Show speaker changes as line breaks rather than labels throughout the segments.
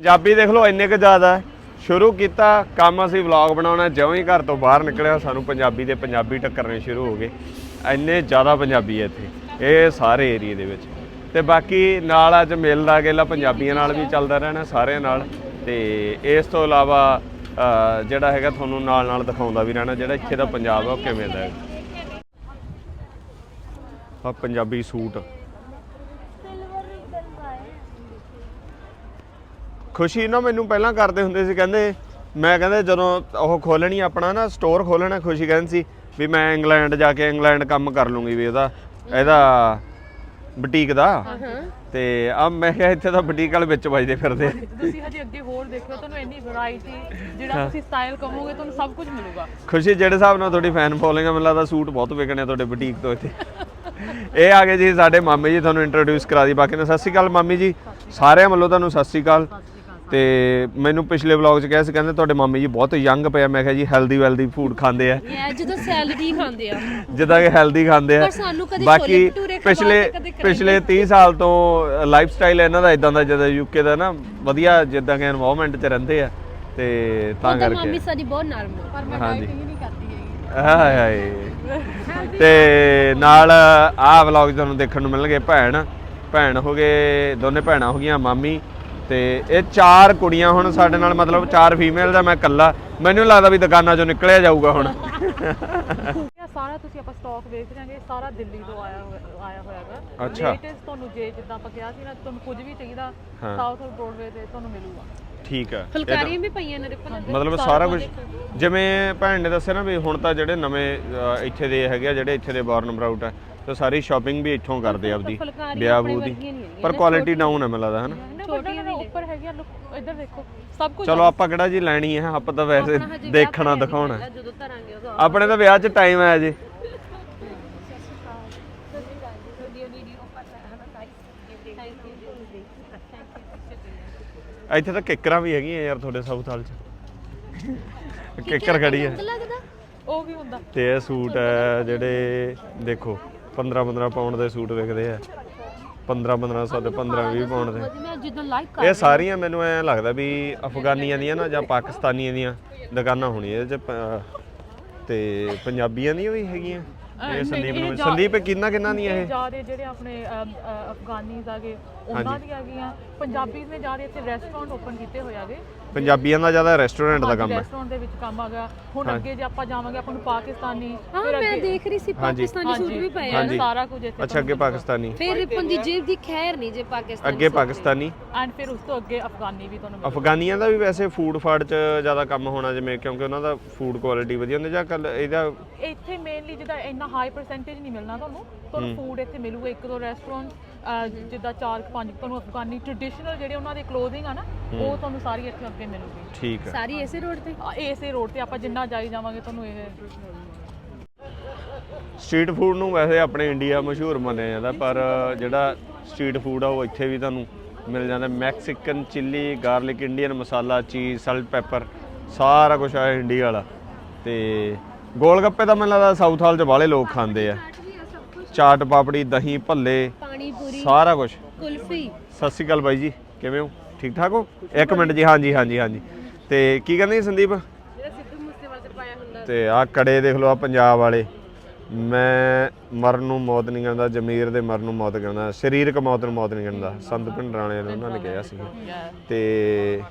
ਪੰਜਾਬੀ ਦੇਖ ਲਓ, ਇੰਨੇ ਕੁ ਜ਼ਿਆਦਾ। ਹੈ। ਸ਼ੁਰੂ ਕੀਤਾ, ਕੰਮ ਅਸੀਂ ਵਲੌਗ ਬਣਾਉਣਾ, ਜਿਉਂ ਹੀ ਘਰ ਤੋਂ ਬਾਹਰ ਨਿਕਲਿਆ, ਸਾਨੂੰ ਪੰਜਾਬੀ ਦੇ ਪੰਜਾਬੀ ਟੱਕਰਨੇ ਸ਼ੁਰੂ ਹੋ ਗਏ। ਇੰਨੇ ਜ਼ਿਆਦਾ ਪੰਜਾਬੀ ਹੈ ਇੱਥੇ, ਇਹ ਸਾਰੇ ਏਰੀਏ ਦੇ ਵਿੱਚ। ਤੇ ਬਾਕੀ ਨਾਲ ਅੱਜ ਮਿਲਦਾ ਗੇਲਾ ਪੰਜਾਬੀਆਂ ਨਾਲ ਵੀ ਚੱਲਦਾ ਰਹਿਣਾ, ਸਾਰਿਆਂ ਨਾਲ। ਤੇ ਇਸ ਤੋਂ ਇਲਾਵਾ ਜਿਹੜਾ ਹੈਗਾ ਤੁਹਾਨੂੰ ਨਾਲ ਨਾਲ ਦਿਖਾਉਂਦਾ ਵੀ ਰਹਿਣਾ, ਜਿਹੜਾ ਇੱਥੇ ਦਾ ਪੰਜਾਬ ਹੈ ਉਹ ਕਿਵੇਂ ਦਾ ਹੈ? ਆ ਪੰਜਾਬੀ ਸੂਟ। ਖੁਸ਼ੀ ਨਾ ਮੈਨੂੰ ਪਹਿਲਾਂ ਕਰਦੇ ਹੁੰਦੇ ਸੀ ਕਹਿੰਦੇ ਮੈਂ ਕਹਿੰਦੇ ਜਦੋਂ ਉਹ ਖੋਲਣੀ ਆਪਣਾ ਨਾ ਸਟੋਰ ਖੋਲਣਾ ਖੁਸ਼ੀ ਕਹਿੰਦੀ ਸੀ ਵੀ ਮੈਂ ਇੰਗਲੈਂਡ ਜਾ ਕੇ ਇੰਗਲੈਂਡ ਕੰਮ ਕਰ ਲੂੰਗੀ ਵੀ ਇਹਦਾ ਇਹਦਾ ਬੁਟੀਕ ਦਾ। ਤੇ ਆ ਮੈਂ ਕਿਹਾ ਇੱਥੇ ਤਾਂ ਬੁਟੀਕ ਵਾਲੇ ਵਿੱਚ ਵੱਜਦੇ ਫਿਰਦੇ ਆ।
ਤੁਸੀਂ ਹਜੇ ਅੱਗੇ ਹੋਰ ਦੇਖੋ ਤੁਹਾਨੂੰ ਇੰਨੀ ਵੈਰਾਈਟੀ ਜਿਹੜਾ ਤੁਸੀਂ ਸਟਾਈਲ ਕਹੋਗੇ ਤੁਹਾਨੂੰ ਸਭ ਕੁਝ ਮਿਲੂਗਾ।
ਖੁਸ਼ੀ ਜਿਹੜੇ ਹਿਸਾਬ ਨਾਲ ਤੁਹਾਡੀ ਫੈਨ ਫੋਲੋਇੰਗ ਆ ਮੈਨੂੰ ਲੱਗਦਾ ਸੂਟ ਬਹੁਤ ਵਿਕਣੇ ਆ ਤੁਹਾਡੇ ਬੁਟੀਕ ਤੋਂ ਇੱਥੇ। ਇਹ ਆ ਗਏ ਜੀ ਸਾਡੇ ਮਾਮੀ ਜੀ ਤੁਹਾਨੂੰ ਇੰਟਰੋਡਿਊਸ ਕਰਾ ਦੀ ਬਾਕੀ ਨੇ। ਸਤਿ ਸ਼੍ਰੀ ਅਕਾਲ ਮਾਮੀ ਜੀ। ਸਾਰਿਆਂ ਵੱਲੋਂ ਤੁਹਾਨੂੰ ਸਤਿ ਸ਼੍ਰੀ ਅਕਾਲ। ਤੇ ਮੈਨੂੰ ਪਿਛਲੇ ਵਲੌਗ 'ਚ ਕਿਹਾ ਸੀ ਕਹਿੰਦੇ ਤੁਹਾਡੇ ਮਾਮੀ ਜੀ ਬਹੁਤ ਯੰਗ ਪਏ ਮੈਂ ਕਿਹਾ ਜੀ ਹੈਲਦੀ ਵੈਲਦੀ ਫੂਡ ਖਾਂਦੇ ਆ।
ਜਦੋਂ ਸੈਲਡ ਖਾਂਦੇ ਆ।
ਜਿੱਦਾਂ ਕਿ ਹੈਲਦੀ ਖਾਂਦੇ ਆ। ਬਾਕੀ ਪਿਛਲੇ
ਕੇ
ਪਿਛਲੇ 30 ਸਾਲ ਤੋਂ ਲਾਈਫ ਸਟਾਈਲ ਇਹਨਾਂ ਦਾ ਇਦਾਂ ਦਾ ਜਿੱਦਾਂ ਯੂਕੇ ਦਾ ਨਾ ਵਧੀਆ ਜਿੱਦਾਂ ਕਿ এনवायरमेंਟ 'ਚ ਰਹਿੰਦੇ ਆ। ਤੇ ਤਾਂ
ਉਹਦਾ ਮਾਮੀ ਸਾਡੀ ਬਹੁਤ ਨਰਮ
ਪਰ ਮੈਂ
ਹਾਂਜੀ।
ਨਹੀਂ ਕਰਦੀ ਹੈਗੀ।
ਹਾਏ ਹਾਏ। ਤੇ ਨਾਲ ਆਹ ਵਲੌਗ ਤੁਹਾਨੂੰ ਦੇਖਣ ਨੂੰ ਮਿਲਣਗੇ ਭੈਣ। ਭੈਣ ਹੋ ਗਏ ਦੋਨੇ ਭੈਣਾਂ ਹੋ ਗਈਆਂ ਮਾਮੀ ਤੇ ਇਹ ਚਾਰ ਕੁੜੀਆਂ ਹੁਣ ਸਾਡੇ ਨਾਲ ਮਤਲਬ ਚਾਰ ਫੀਮੇਲ ਦਾ ਮੈਂ ਇਕੱਲਾ। ਮੈਨੂੰ ਲੱਗਦਾ ਵੀ ਦੁਕਾਨਾਂ ਚੋਂ ਨਿਕਲਿਆ ਜਾਊਗਾ ਹੁਣ।
ਇਹ ਸਾਰਾ ਤੁਸੀਂ ਆਪਾਂ ਸਟਾਕ ਰਹੇ ਹਾਂ ਸਾਰਾ ਦਿੱਲੀ ਤੋਂ ਆਇਆ ਹੋਇਆ ਆਇਆ ਹੋਇਆ ਹੈਗਾ।
ਅੱਛਾ।
ਲੇਟੈਸਟ ਤੁਹਾਨੂੰ ਜੇ ਜਿੱਦਾਂ ਆਪਾਂ ਕਿਹਾ ਸੀ ਨਾ ਤੁਹਾਨੂੰ ਕੁਝ ਵੀ ਚਾਹੀਦਾ
ਹਾਂ।
ਸਾਊਥ ਔਰ ਬ੍ਰੋਡਵੇ ਤੇ ਤੁਹਾਨੂੰ ਮਿਲੂਗਾ।
ਠੀਕ ਹੈ
ਫੁਲਕਾਰੀਆਂ ਵੀ ਪਈਆਂ ਨੇ ਰਿਪਨ
ਮਤਲਬ ਸਾਰਾ ਕੁਝ ਜਿਵੇਂ ਭੈਣ ਨੇ ਦੱਸਿਆ ਨਾ ਵੀ ਹੁਣ ਤਾਂ ਜਿਹੜੇ ਨਵੇਂ ਅ, ਇੱਥੇ ਦੇ ਹੈਗੇ ਆ ਜਿਹੜੇ ਇੱਥੇ ਦੇ ਬੌਰਨ ਬਰਾਊਟ ਆ ਤੇ ਸਾਰੀ ਸ਼ਾਪਿੰਗ ਵੀ ਇੱਥੋਂ ਕਰਦੇ ਆ ਆਪਦੀ ਵਿਆਹ ਬੂ ਦੀ। ਪਰ ਕੁਆਲਿਟੀ ਡਾਊਨ ਹੈ ਮੈਨੂੰ ਲੱਗਦਾ ਹਨਾ?
ਛੋਟੀਆਂ ਨੇ ਉੱਪਰ ਹੈਗੀਆਂ ਲੁੱਕ ਇੱਧਰ ਦੇਖੋ ਸਭ ਕੁਝ
ਚਲੋ ਆਪਾਂ ਕਿਹੜਾ ਜੀ ਲੈਣੀ ਹੈ ਆਪਾਂ ਤਾਂ ਵੈਸੇ ਦੇਖਣਾ ਦਿਖਾਉਣਾ।
ਹੈਗਾ, ਜਦੋਂ ਧਰਾਂਗੇ ਉਦੋਂ
ਆਪਣੇ ਤਾਂ ਵਿਆਹ 'ਚ ਟਾਈਮ ਹੈ ਜੀ ਇੱਥੇ ਤਾਂ ਕਿੱਕਰਾਂ ਵੀ ਹੈਗੀਆਂ ਯਾਰ ਤੁਹਾਡੇ ਸਾਊਥ ਹਾਲ 'ਚ। ਕਿੱਕਰ ਖੜੀ ਹੈ
ਲੱਗਦਾ?
ਉਹ ਵੀ ਹੁੰਦਾ।
ਤੇ ਇਹ ਸੂਟ ਹੈ ਜਿਹੜੇ ਦੇਖੋ। 15 15 ਪਾਉਂਡ ਦੇ ਸੂਟ ਵਿਕਦੇ ਆ। 15 1500 ਦੇ 15 20 ਪਾਉਂਡ ਦੇ।
ਮੈਂ ਜਦੋਂ ਲਾਈਕ
ਇਹ ਸਾਰੀਆਂ ਮੈਨੂੰ ਐ ਲੱਗਦਾ ਵੀ ਅਫਗਾਨੀਆਂ ਦੀਆਂ ਨਾ ਜਾਂ ਪਾਕਿਸਤਾਨੀਆਂ ਦੀਆਂ ਦੁਕਾਨਾਂ ਹੋਣੀਆਂ ਇਹਦੇ ਚ ਪ- ਤੇ ਪੰਜਾਬੀਆਂ ਦੀਆਂ ਵੀ ਹੈਗੀਆਂ। ਇਹ ਸੰਦੀਪ ਨੂੰ ਸੰਦੀਪ ਇਹ ਕਿੰਨਾ ਕਿੰਨਾ ਦੀਆਂ ਇਹ
ਜ਼ਿਆਦਾ ਜਿਹੜੇ ਆਪਣੇ ਅਮ, ਅ, ਅਫਗਾਨੀਜ਼ ਆਗੇ ਉਹਨਾਂ ਦੀਆਂ ਹੈਗੀਆਂ ਪੰਜਾਬੀਜ਼ ਨੇ ਜ਼ਿਆਦਾ ਇੱਥੇ ਰੈਸਟੋਰੈਂਟ ਓਪਨ ਕੀਤੇ ਹੋਏ ਆਗੇ
ਪੰਜਾਬੀਆਂ ਦਾ ਜ਼ਿਆਦਾ ਰੈਸਟੋਰੈਂਟ ਦਾ ਕੰਮ ਹੈ।
ਰੈਸਟੋਰੈਂਟ ਦੇ ਵਿੱਚ ਕੰਮ ਆਗਾ ਹੁਣ ਅੱਗੇ ਜੇ ਆਪਾਂ ਜਾਵਾਂਗੇ ਆਪਾਂ ਨੂੰ ਪਾਕਿਸਤਾਨੀ
ਹਾਂ ਮੈਂ ਦੇਖ ਰਹੀ ਸੀ ਪਾਕਿਸਤਾਨੀ ਸੂਟ ਵੀ ਪਏ ਆ।
ਸਾਰਾ ਕੁਝ ਇੱਥੇ
ਅੱਛਾ ਅੱਗੇ ਪਾਕਿਸਤਾਨੀ।
ਫਿਰ ਰਿਪਨ ਦੀ ਜੇਬ ਦੀ ਖੈਰ ਨਹੀਂ ਜੇ ਪਾਕਿਸਤਾਨ
ਅੱਗੇ ਪਾਕਿਸਤਾਨੀ।
ਐਂਡ ਫਿਰ ਉਸ ਤੋਂ ਅੱਗੇ ਅਫਗਾਨੀ ਵੀ ਤੁਹਾਨੂੰ
ਅਫਗਾਨੀਆਂ ਦਾ ਵੀ ਵੈਸੇ ਫੂਡ ਫਾੜ ਚ ਜ਼ਿਆਦਾ ਕੰਮ ਹੋਣਾ ਜਿਵੇਂ ਕਿਉਂਕਿ ਉਹਨਾਂ ਦਾ ਫੂਡ ਕੁਆਲਿਟੀ ਵਧੀਆ ਹੁੰਦੀ ਜਾਂ ਕੱਲ ਇਹਦਾ
ਮਿਲ- ਇੱਥੇ ਮੇਨਲੀ ਜਿਹਦਾ ਇੰਨਾ ਹਾਈ ਪਰਸੈਂਟੇਜ ਨਹੀਂ ਮਿਲਣਾ ਤੁਹਾਨੂੰ। ਤੁਹਾਨੂੰ ਫੂਡ ਇੱਥੇ ਮਿਲੂਗਾ ਇੱਕ ਦੋ ਰੈਸਟੋਰੈਂਟ ਜਿੱਦਾਂ ਚਾਰ ਕੁ ਪੰਜ ਤੁਹਾਨੂੰ ਅਫਗਾਨੀ ਟ੍ਰੈਡੀਸ਼ਨਲ ਜਿਹੜੇ ਉਹਨਾਂ ਦੀ ਕਲੋਥਿੰਗ ਆ ਨਾ ਉਹ ਤੁਹਾਨੂੰ ਸਾਰੀ ਇੱਥੇ ਅੱਗੇ ਮਿਲੂਗੀ।
ਠੀਕ ਹੈ।
ਸਾਰੀ ਇਸੇ ਰੋਡ ਤੇ?
ਆ, ਇਸੇ ਰੋਡ ਤੇ ਆਪਾਂ ਜਿੰਨਾ ਜਾਈ ਜਾਵਾਂਗੇ ਤੁਹਾਨੂੰ ਇਹ
ਸਟਰੀਟ ਫੂਡ ਨੂੰ ਵੈਸੇ ਆਪਣੇ ਇੰਡੀਆ ਮਸ਼ਹੂਰ ਮੰਨਿਆ ਜਾਂਦਾ ਪਰ ਜਿਹੜਾ ਸਟਰੀਟ ਫੂਡ ਆ ਉਹ ਇੱਥੇ ਵੀ ਤੁਹਾਨੂੰ ਮਿਲ ਜਾਂਦਾ। ਮੈਕਸੀਕਨ ਚਿੱਲੀ ਗਾਰਲਿਕ ਇੰਡੀਅਨ ਮਸਾਲਾ ਚੀਜ਼ ਸਲਟ ਪੈਪਰ ਸਾਰਾ ਕੁਝ ਆ ਇੰਡੀਆ ਵਾਲਾ। ਤੇ ਗੋਲ ਗੱਪੇ ਤਾਂ ਮੈਨੂੰ ਲੱਗਦਾ ਸਾਊਥ ਹਾਲ ਚ ਬਾਹਲੇ ਲੋਕ ਖਾਂਦੇ ਆ। ਚਾਟ ਪਾਪੜੀ ਦਹੀਂ ਭੱਲੇ।
ਪਾਣੀ ਪੂਰੀ
ਸਾਰਾ ਕੁਝ
ਕੁਲਫੀ।
ਸਤਿ ਸ਼੍ਰੀ ਅਕਾਲ ਬਾਈ ਜੀ ਕਿਵੇਂ ਹੋ? ਠੀਕ ਠਾਕ ਹੋ? ਇੱਕ ਮਿੰਟ ਜੀ ਹਾਂਜੀ ਹਾਂਜੀ ਹਾਂਜੀ। ਤੇ ਕੀ ਕਹਿੰਦੇ ਸੀ ਸੰਦੀਪ?
ਤੇ
ਆਹ ਕੜੇ ਦੇਖ ਲਓ ਆ ਪੰਜਾਬ ਵਾਲੇ। ਮੈਂ ਮਰਨ ਨੂੰ ਮੌਤ ਨਹੀਂ ਕਹਿੰਦਾ ਜ਼ਮੀਰ ਦੇ ਮਰਨ ਨੂੰ ਮੌਤ ਕਹਿੰਦਾ ਸਰੀਰਕ ਮੌਤ ਨੂੰ ਮੌਤ ਨਹੀਂ ਕਹਿੰਦਾ। ਸੰਤ ਭਿੰਡਰਾਣੇ ਨੇ ਉਹਨਾਂ ਨੇ ਕਿਹਾ ਸੀ। ਤੇ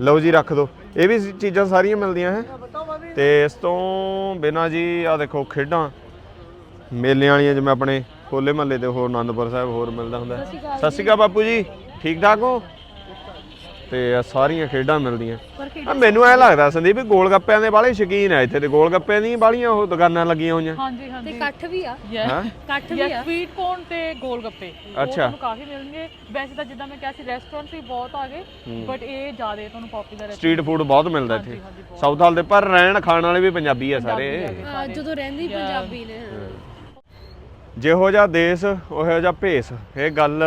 ਲਓ ਜੀ ਰੱਖ ਦਿਓ ਇਹ ਵੀ ਚੀਜ਼ਾਂ ਸਾਰੀਆਂ ਮਿਲਦੀਆਂ ਹੈ? ਤੇ ਇਸ ਤੋਂ ਬਿਨਾ ਜੀ ਆ ਦੇਖੋ ਖੇਡਾਂ। ਮੇਲਿਆਂ ਵਾਲੀਆਂ ਜਿਵੇਂ ਆਪਣੇ ਹੋਲੇ ਮਹੱਲੇ ਤੇ ਹੋਰ ਆਨੰਦਪੁਰ ਸਾਹਿਬ ਹੋਰ ਮਿਲਦਾ ਹੁੰਦਾ। ਸਤਿ ਸ਼੍ਰੀ ਅਕਾਲ ਬਾਪੂ ਜੀ ਠੀਕ ਠਾਕ ਹੋ? ਤੇ ਆ ਸਾਰੀਆਂ ਖੇਡਾਂ ਮਿਲਦੀਆਂ। ਆ ਮੈਨੂੰ ਐ ਲੱਗਦਾ ਸੰਦੀਪ ਵੀ ਗੋਲ ਗੱਪਿਆਂ ਦੇ ਬਾਲੇ ਸ਼ੌਕੀਨ ਐ ਇੱਥੇ ਤੇ ਗੋਲ ਗੱਪਿਆਂ ਦੀਆਂ ਬਾਲੀਆਂ ਉਹ ਦੁਕਾਨਾਂ ਲੱਗੀਆਂ ਹੋਈਆਂ।
ਹਾਂਜੀ
ਤੇ
ਹਾਂਜੀ
ਕੱਠ ਵੀ ਆ।
ਹਾਂ?
ਕੱਠ ਵੀ
ਯਾ
ਆ।
ਸਵੀਟ ਕੋਰਨ ਤੇ ਗੋਲ ਗੱਪੇ ਉਹ
ਅੱਛਾ।
ਤੁਹਾਨੂੰ ਕਾਫੀ ਮਿਲਣਗੇ। ਵੈਸੇ ਤਾਂ ਜਿੱਦਾਂ ਮੈਂ ਕਿਹਾ ਸੀ ਰੈਸਟੋਰੈਂਟ ਵੀ ਬਹੁਤ ਆ ਗਏ ਬਟ ਇਹ ਜ਼ਿਆਦਾ ਤੁਹਾਨੂੰ ਪਪੂਲਰ ਹੈ।
ਸਟਰੀਟ ਫੂਡ ਬਹੁਤ ਮਿਲਦਾ ਇੱਥੇ। ਸਾਊਥ ਹਾਲ ਦੇ ਪਰ ਰਹਿਣ ਖਾਣ ਵਾਲੇ ਵੀ ਪੰਜਾਬੀ ਆ ਸਾਰੇ।
ਜਦੋਂ ਰਹਿੰਦੇ ਹੀ ਪੰਜਾਬੀ ਨੇ ਹਾਂ।
ਜਿਹੋ ਜਿਹਾ ਦੇਸ਼ ਉਹੋ ਜਿਹਾ ਭੇਸ ਇਹ ਗੱਲ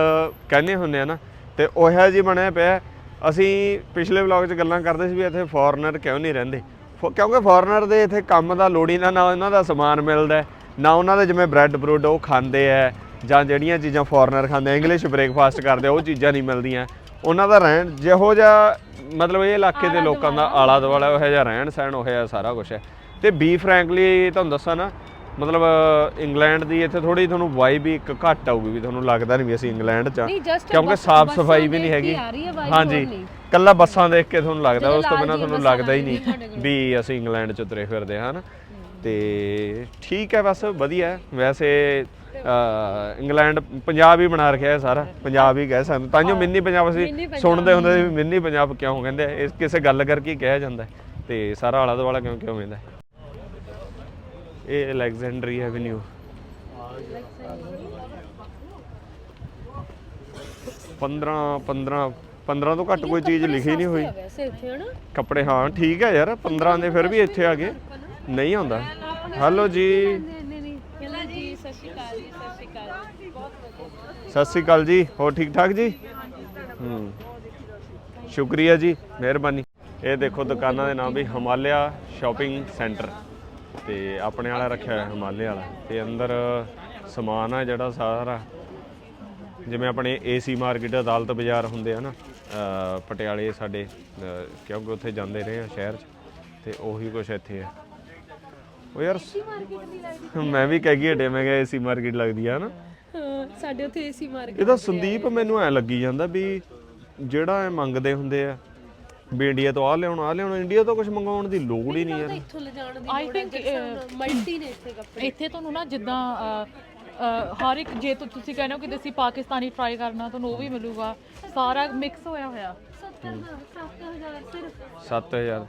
ਕਹਿੰਦੇ ਹੁੰਦੇ ਆ ਨਾ ਤੇ ਉਹੋ ਜੀ ਬਣਿਆ ਪਿਆ। ਅਸੀਂ ਪਿਛਲੇ ਵਲੌਗ 'ਚ ਗੱਲਾਂ ਕਰਦੇ ਸੀ ਵੀ ਇੱਥੇ ਫੋਰਨਰ ਕਿਉਂ ਨਹੀਂ ਰਹਿੰਦੇ? ਕਿਉਂਕਿ ਫੋਰਨਰ ਦੇ ਇੱਥੇ ਕੰਮ ਦਾ ਲੋੜ ਹੀ ਨਾ ਨਾ ਉਹਨਾਂ ਦਾ ਸਮਾਨ ਮਿਲਦਾ ਨਾ ਉਹਨਾਂ ਦੇ ਜਿਵੇਂ ਬ੍ਰੈਡ ਬਰੂਡ ਉਹ ਖਾਂਦੇ ਆ ਜਾਂ ਜਿਹੜੀਆਂ ਚੀਜ਼ਾਂ ਫੋਰਨਰ ਖਾਂਦੇ ਇੰਗਲਿਸ਼ ਬ੍ਰੇਕਫਾਸਟ ਕਰਦੇ ਉਹ ਚੀਜ਼ਾਂ ਨਹੀਂ ਮਿਲਦੀਆਂ। ਉਹਨਾਂ ਦਾ ਰਹਿਣ ਜਿਹੋ ਜਿਹਾ ਮਤਲਬ ਇਹ ਇਲਾਕੇ ਦੇ ਲੋਕਾਂ ਦਾ ਆਲਾ ਦੁਆਲਾ ਉਹੋ ਜਿਹਾ ਰਹਿਣ ਸਹਿਣ ਉਹੋ ਜਿਹਾ ਸਾਰਾ ਕੁਝ ਹੈ। ਤੇ ਬੀ ਫ੍ਰੈਂਕਲੀ ਤੁਹਾਨੂੰ ਦੱਸਾਂ ਨਾ ਮਤਲਬ ਇੰਗਲੈਂਡ ਦੀ ਇੱਥੇ ਥੋੜੀ ਤੁਹਾਨੂੰ ਵਾਈਬ ਵੀ ਇੱਕ ਘੱਟ ਆਊਗੀ ਵੀ ਤੁਹਾਨੂੰ ਲੱਗਦਾ ਨਹੀਂ ਵੀ ਅਸੀਂ ਇੰਗਲੈਂਡ 'ਚ ਕਿਉਂਕਿ ਸਾਫ਼ ਸਫ਼ਾਈ ਵੀ ਨਹੀਂ ਹੈਗੀ ਹਾਂਜੀ। ਕੱਲਾ ਬੱਸਾਂ ਦੇਖ ਕੇ ਤੁਹਾਨੂੰ ਲੱਗਦਾ ਉਸ ਤੋਂ ਬਿਨਾਂ ਤੁਹਾਨੂੰ ਲੱਗਦਾ ਹੀ ਨਹੀਂ। ਵੀ ਅਸੀਂ ਇੰਗਲੈਂਡ 'ਚ ਤੁਰੇ ਫਿਰਦੇ ਹਾਂ ਨਾ ਤੇ ਠੀਕ ਹੈ ਬਸ ਵਧੀਆ। ਵੈਸੇ ਇੰਗਲੈਂਡ ਪੰਜਾਬ ਹੀ ਬਣਾ ਰੱਖਿਆ ਹੈ ਸਾਰਾ ਪੰਜਾਬ ਹੀ ਕਹਿ ਸਕਦੇ ਤਾਂ ਜੋ ਮਿੰਨੀ ਪੰਜਾਬ ਅਸੀਂ। ਸੁਣਦੇ ਹੁੰਦੇ ਸੀ ਵੀ ਮਿੰਨੀ ਪੰਜਾਬ ਕਿਉਂ ਕਹਿੰਦੇ ਇਹ ਕਿਸੇ ਗੱਲ ਕਰਕੇ ਕਿਹਾ ਜਾਂਦਾ। ਤੇ ਸਾਰਾ ਆਲਾ ਦੁਆਲਾ ਕਿਉਂ ਕਿਉਂ ਕਹਿੰਦਾ। ਇਹ ਅਲੈਗਜ਼ੈਂਡਰੀ ਐਵਨਿਊ। 15 15 15 ਤੋਂ ਘੱਟ ਕੋਈ ਚੀਜ਼ ਲਿਖੀ ਨਹੀਂ ਹੋਈ।
ਵੈਸੇ ਇੱਥੇ ਹਨਾ?
ਕੱਪੜੇ ਹਾਂ ਠੀਕ ਹੈ ਯਾਰ 15 ਦੇ ਫਿਰ ਵੀ ਇੱਥੇ ਆ ਗਏ। ਨਹੀਂ ਆਉਂਦਾ। ਹੈਲੋ ਜੀ।
ਸ਼੍ਰੀ ਅਕਾਲ ਸ਼੍ਰੀ ਅਕਾਲ
ਸਤਿ ਸ੍ਰੀ ਅਕਾਲ ਜੀ ਹੋਰ ਠੀਕ ਠਾਕ ਜੀ? ਹੂੰ। ਸ਼ੁਕਰੀਆ ਜੀ ਮਿਹਰਬਾਨੀ। ਇਹ ਦੇਖੋ ਦੁਕਾਨਾਂ ਦੇ ਨਾਮ ਵੀ ਹਿਮਾਲਿਆ ਸ਼ਾਪਿੰਗ ਸੈਂਟਰ। ਤੇ ਆਪਣੇ ਵਾਲਾ ਰੱਖਿਆ ਹੋਇਆ ਹਿਮਾਲਿਆ ਵਾਲਾ। ਤੇ ਅੰਦਰ ਸਮਾਨ ਆ ਜਿਹੜਾ ਸਾਰਾ। ਜਿਵੇਂ ਆਪਣੇ ਏਸੀ ਮਾਰਕੀਟ ਅਦਾਲਤ ਬਾਜ਼ਾਰ ਹੁੰਦੇ ਆ ਨਾ ਪਟਿਆਲੇ ਸਾਡੇ ਕਿਉਂਕਿ ਉੱਥੇ ਜਾਂਦੇ ਰਹੇ ਆ ਸ਼ਹਿਰ 'ਚ ਤੇ ਉਹੀ ਕੁਛ ਇੱਥੇ ਆ। ਉਹ ਯਾਰ ਮੈਂ ਵੀ ਕਹਿ ਗਈ ਹਟੇ ਮੈਂ ਕਿਹਾ ਏਸੀ ਮਾਰਕੀਟ ਲੱਗਦੀ ਆ ਨਾ।
ਸਾਡੇ ਉੱਥੇ ਏਸੀ ਮਾਰ ਕੇ
ਇਹਦਾ ਸੰਦੀਪ ਮੈਨੂੰ ਐ ਲੱਗੀ ਜਾਂਦਾ ਵੀ ਜਿਹੜਾ ਇਹ ਮੰਗਦੇ ਹੁੰਦੇ ਆ ਵੀ ਇੰਡੀਆ ਤੋਂ ਆ ਲਿਆਉਣ ਆ ਲਿਆਉਣ। ਇੰਡੀਆ ਤੋਂ ਕੁਝ ਮੰਗਾਉਣ ਦੀ ਲੋੜ ਹੀ ਨਹੀਂ ਯਾਰ
ਇੱਥੋਂ ਲਿਜਾਣ ਦੀ
I
ਲੋੜ ਹੈ
think,
ਜਿਹੜੇ ਮਲਟੀ ਨੇ ਇੱਥੇ ਕੱਪੜੇ।
ਇੱਥੇ ਤੁਹਾਨੂੰ ਨਾ ਜਿੱਦਾਂ ਹਰ ਇੱਕ ਜੇ ਤੁ- ਤੁਸੀਂ ਕਹਿੰਦੇ ਹੋ ਕਿ ਅਸੀਂ ਪਾਕਿਸਤਾਨੀ ਟਰਾਈ ਕਰਨਾ ਤੁਹਾਨੂੰ ਉਹ ਵੀ ਮਿਲੂਗਾ। ਸਾਰਾ ਮਿਕਸ ਹੋਇਆ ਹੋਇਆ।
70 7000 ਸਿਰਫ।
7000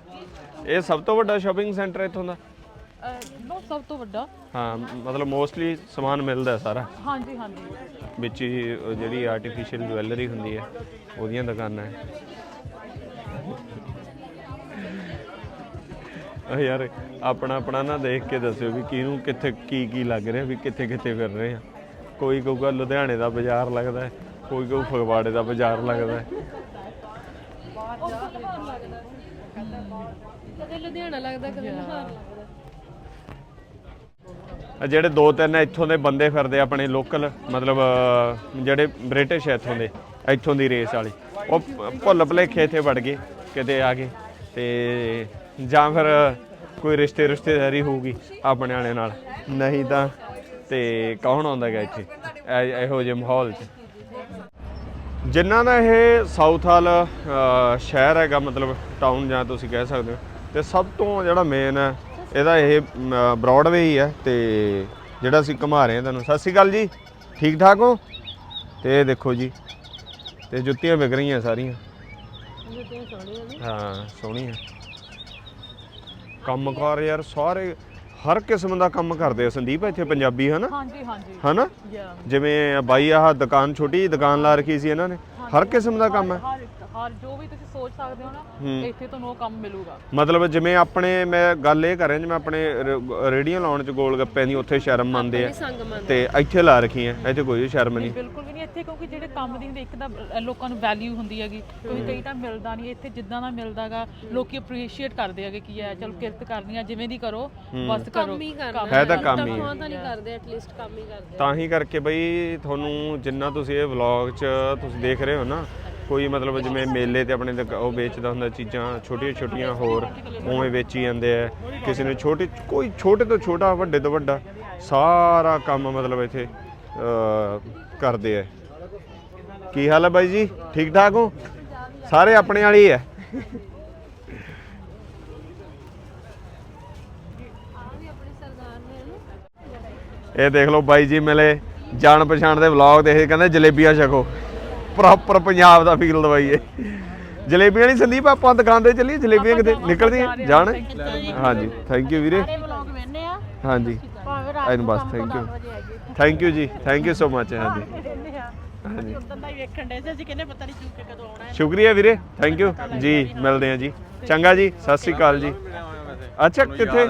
ਇਹ ਸਭ ਤੋਂ ਵੱਡਾ ਸ਼ਾਪਿੰਗ ਸੈਂਟਰ ਇੱਥੋਂ ਦਾ?
ਨੋ ਸਭ ਤੋਂ ਵੱਡਾ।
ਹਾਂ ਮਤਲਬ ਮੋਸਟਲੀ ਸਮਾਨ ਮਿਲਦਾ ਹੈ ਸਾਰਾ।
ਹਾਂਜੀ ਹਾਂਜੀ।
ਵਿੱਚ ਹੀ ਜਿਹੜੀ ਆਰਟੀਫੀਸ਼ੀਅਲ ਜੁਐਲਰੀ ਹੁੰਦੀ ਹੈ ਉਹਦੀਆਂ ਦੁਕਾਨਾਂ ਹੈ। ਆ ਯਾਰ ਆਪਣਾ ਆਪਣਾ ਨਾ ਦੇਖ ਕੇ ਦੱਸਿਓ ਵੀ ਕਿਹਨੂੰ ਕਿੱਥੇ ਕੀ ਕੀ ਲੱਗ ਰਿਹਾ ਵੀ ਕਿੱਥੇ ਕਿੱਥੇ ਫਿਰ ਰਹੇ ਆ। ਕੋਈ ਕਹੂਗਾ ਲੁਧਿਆਣੇ ਦਾ ਬਾਜ਼ਾਰ ਲੱਗਦਾ ਹੈ ਕੋਈ ਕਹੂ ਫਗਵਾੜੇ ਦਾ ਬਾਜ਼ਾਰ ਲੱਗਦਾ ਹੈ।
ਕਦੇ ਲੁਧਿਆਣਾ ਲੱਗਦਾ ਕਦੇ ਲਾਹੌਰ ਲੱਗਦਾ।
ਆਹ ਜਿਹੜੇ ਦੋ ਤਿੰਨ ਇੱਥੋਂ ਦੇ ਬੰਦੇ ਫਿਰਦੇ ਆ ਆਪਣੇ ਲੋਕਲ ਮਤਲਬ ਅਹ, ਜਿਹੜੇ ਬ੍ਰਿਟਿਸ਼ ਇੱਥੋਂ ਦੇ ਇੱਥੋਂ ਦੀ ਰੇਸ ਵਾਲੇ ਉਹ ਭ- ਭੁੱਲ ਭੁਲੇਖੇ ਇੱਥੇ ਵੜ ਗਏ ਕਿਤੇ ਆ ਗਏ ਤੇ ਜਾਂ ਫਿਰ ਕੋਈ ਰਿਸ਼ਤੇ ਰਿਸ਼ਤੇਦਾਰੀ ਹੋਊਗੀ ਆਪਣੇ ਵਾਲੇ ਨਾਲ। ਨਹੀਂ ਤਾਂ ਤੇ ਕੌਣ ਆਉਂਦਾ ਗਾ ਇੱਥੇ? ਇਹ- ਇਹੋ ਜਿਹੇ ਮਾਹੌਲ 'ਚ। ਜਿਨ੍ਹਾਂ ਦਾ ਇਹ ਸਾਊਥ ਹਾਲ ਸ਼ਹਿਰ ਹੈਗਾ ਮਤਲਬ ਟਾਊਨ ਜਾਂ ਤੁਸੀਂ ਕਹਿ ਸਕਦੇ ਹੋ ਤੇ ਸਭ ਤੋਂ ਜਿਹੜਾ ਮੇਨ ਹੈ ਇਹਦਾ ਇਹ ਬ੍ਰੌਡਵੇ ਹੀ ਹੈ ਤੇ ਜਿਹੜਾ ਅਸੀਂ ਘੁਮਾ ਰਹੇ ਹਾਂ ਤੁਹਾਨੂੰ। ਸਤਿ ਸ਼੍ਰੀ ਅਕਾਲ ਜੀ। ਠੀਕ ਠਾਕ ਹੋ? ਤੇ ਇਹ ਦੇਖੋ ਜੀ ਤੇ ਜੁੱਤੀਆਂ ਵਿਕ ਰਹੀਆਂ ਸਾਰੀਆਂ।
ਜੁੱਤੀਆਂ ਸੋਹਣੀਆਂ ਨੇ।
ਹਾਂ ਸੋਹਣੀਆਂ। ਕੰਮਕਾਰ ਯਾਰ ਸਾਰੇ ਹਰ ਕਿਸਮ ਦਾ ਕੰਮ ਕਰਦੇ ਆ ਸੰਦੀਪ ਇੱਥੇ ਪੰਜਾਬੀ ਹਨਾ?
ਹਾਂਜੀ ਹਾਂਜੀ।
ਹਨਾ. ਜਿਵੇਂ ਬਾਈ ਆਹ ਦੁਕਾਨ ਛੋਟੀ ਜਿਹੀ ਦੁਕਾਨ ਲਾ ਰੱਖੀ ਸੀ ਇਹਨਾਂ ਨੇ। ਹਰ ਕਿਸਮ ਦਾ ਕੰਮ ਹੈ।
ਹਰ ਹਰ ਜੋ ਵੀ ਤੁਸੀਂ ਸੋਚ ਸਕਦੇ ਹੋ ਨਾ ਇੱਥੇ ਤੁਹਾਨੂੰ ਉਹ ਕੰਮ ਮਿਲੂਗਾ।
ਮਤਲਬ ਜਿਵੇਂ ਆਪਣੇ ਮੈਂ ਗੱਲ ਇਹ ਕਰ ਰਿਹਾ ਜਿਵੇਂ ਆਪਣੇ ਰ- ਰੇਹੜੀਆਂ ਲਾਉਣ ਚ ਗੋਲ ਗੱਪਿਆਂ ਦੀ ਉੱਥੇ ਸ਼ਰਮ ਮੰਨਦੇ ਆ ਤੇ ਇੱਥੇ ਲਾ ਰੱਖੀ ਐ ਇੱਥੇ ਕੋਈ ਸ਼ਰਮ ਨਹੀਂ
ਬਿਲਕੁਲ ਵੀ ਨਹੀਂ ਇੱਥੇ ਕਿਉਂਕਿ ਜਿਹੜੇ ਕੰਮ ਦੀ ਹੁੰਦੀ ਇੱਕ ਤਾਂ ਲੋਕਾਂ ਨੂੰ ਵੈਲਿਊ ਹੁੰਦੀ ਹੈਗੀ। ਕਿਉਂਕਿ ਕਈ ਤਾਂ ਮਿਲਦਾ ਨਹੀਂ ਇੱਥੇ ਜਿੱਦਾਂ ਦਾ ਮਿਲਦਾਗਾ ਲੋਕੀ ਅਪਰੀਸ਼ੀਏਟ ਕਰਦੇ ਹੈਗੇ ਕੀ ਹੈ ਚਲ ਕਿਰਤ ਕਰਨੀ ਆ ਜਿਵੇਂ ਦੀ ਕਰੋ ਬਸ ਕਰੋ।
ਕੰਮ ਹੀ ਕਰਨਾ
ਹੈ ਤਾਂ ਕੰਮ ਹੀ।
ਤਾਂ ਨਹੀਂ ਕਰਦੇ ਐਟਲੀਸਟ ਕੰਮ ਹੀ ਕਰਦੇ।
ਤਾਂ ਹੀ ਕਰਕੇ ਬਈ ਤੁਹਾਨੂੰ ਜਿੰਨਾ ਤੁਸੀਂ ਇਹ ਵਲੌਗ 'ਚ ਤੁਸੀਂ ਦੇਖ ਰਹੇ ਹੋ ਨਾ ਕੋਈ ਮਤਲਬ ਜਿਵੇਂ ਮੇਲੇ ਤੇ ਆਪਣੇ ਦੁਕ- ਉਹ ਵੇਚਦਾ ਹੁੰਦਾ ਚੀਜ਼ਾਂ ਛੋਟੀਆਂ ਛੋਟੀਆਂ ਹੋਰ ਉਵੇਂ ਵੇਚੀ ਜਾਂਦੇ ਆ। ਕਿਸੇ ਨੇ ਛੋਟੇ ਕੋਈ ਛੋਟੇ ਤੋਂ ਛੋਟਾ ਵੱਡੇ ਤੋਂ ਵੱਡਾ ਸਾਰਾ ਕੰਮ ਮਤਲਬ ਇੱਥੇ ਅਹ, ਕਰਦੇ ਆ। ਕੀ ਹਾਲ ਹੈ ਬਾਈ ਜੀ? ਠੀਕ ਠਾਕ ਹੋ? ਸਾਰੇ ਆਪਣੇ ਵਾਲੇ ਹੀ ਆ? ਇਹ ਦੇਖ ਲਓ ਬਾਈ ਜੀ ਮਿਲੇ ਜਾਣ ਪਛਾਣ ਦੇ ਵਲੌਗ ਦੇਖੇ ਕਹਿੰਦੇ ਜਲੇਬੀਆਂ ਛਕੋ। ਪ੍ਰੋਪਰ ਪੰਜਾਬ ਦਾ ਫੀਲ ਦਵਾਈਏ ਜਲੇਬੀਆਂ ਨਹੀਂ ਸੰਦੀਪ ਆਪਾਂ ਦੁਕਾਨ ਤੇ ਚੱਲੀਏ ਜਲੇਬੀਆਂ ਕਿਤੇ ਨਿਕਲਦੀਆਂ? ਜਾਣ? ਹਾਂਜੀ ਥੈਂਕ ਯੂ ਵੀਰੇ।
ਵਲੌਗ ਵੇਨੇ ਆ।
ਹਾਂਜੀ। ਇਹਨੂੰ ਬਸ thank you thank you ji thank you so much ਹਾਂਜੀ। ਹਾਂਜੀ।
ਉਦੋਂ ਦਾ ਹੀ ਵੇਖਣ ਦੇ ਸੀ ਅਸੀਂ ਕਹਿੰਦੇ ਪਤਾ ਨਹੀਂ ਚੂਕੇ ਕਦੋਂ ਆਉਣਾ
ਸ਼ੁਕਰੀਆ ਵੀਰੇ ਥੈਂਕ ਯੂ ਜੀ ਮਿਲਦੇ ਆ ਜੀ। ਚੰਗਾ ਜੀ ਸਤਿ ਸ੍ਰੀ ਅਕਾਲ ਜੀ। ਅੱਛਾ ਕਿੱਥੇ?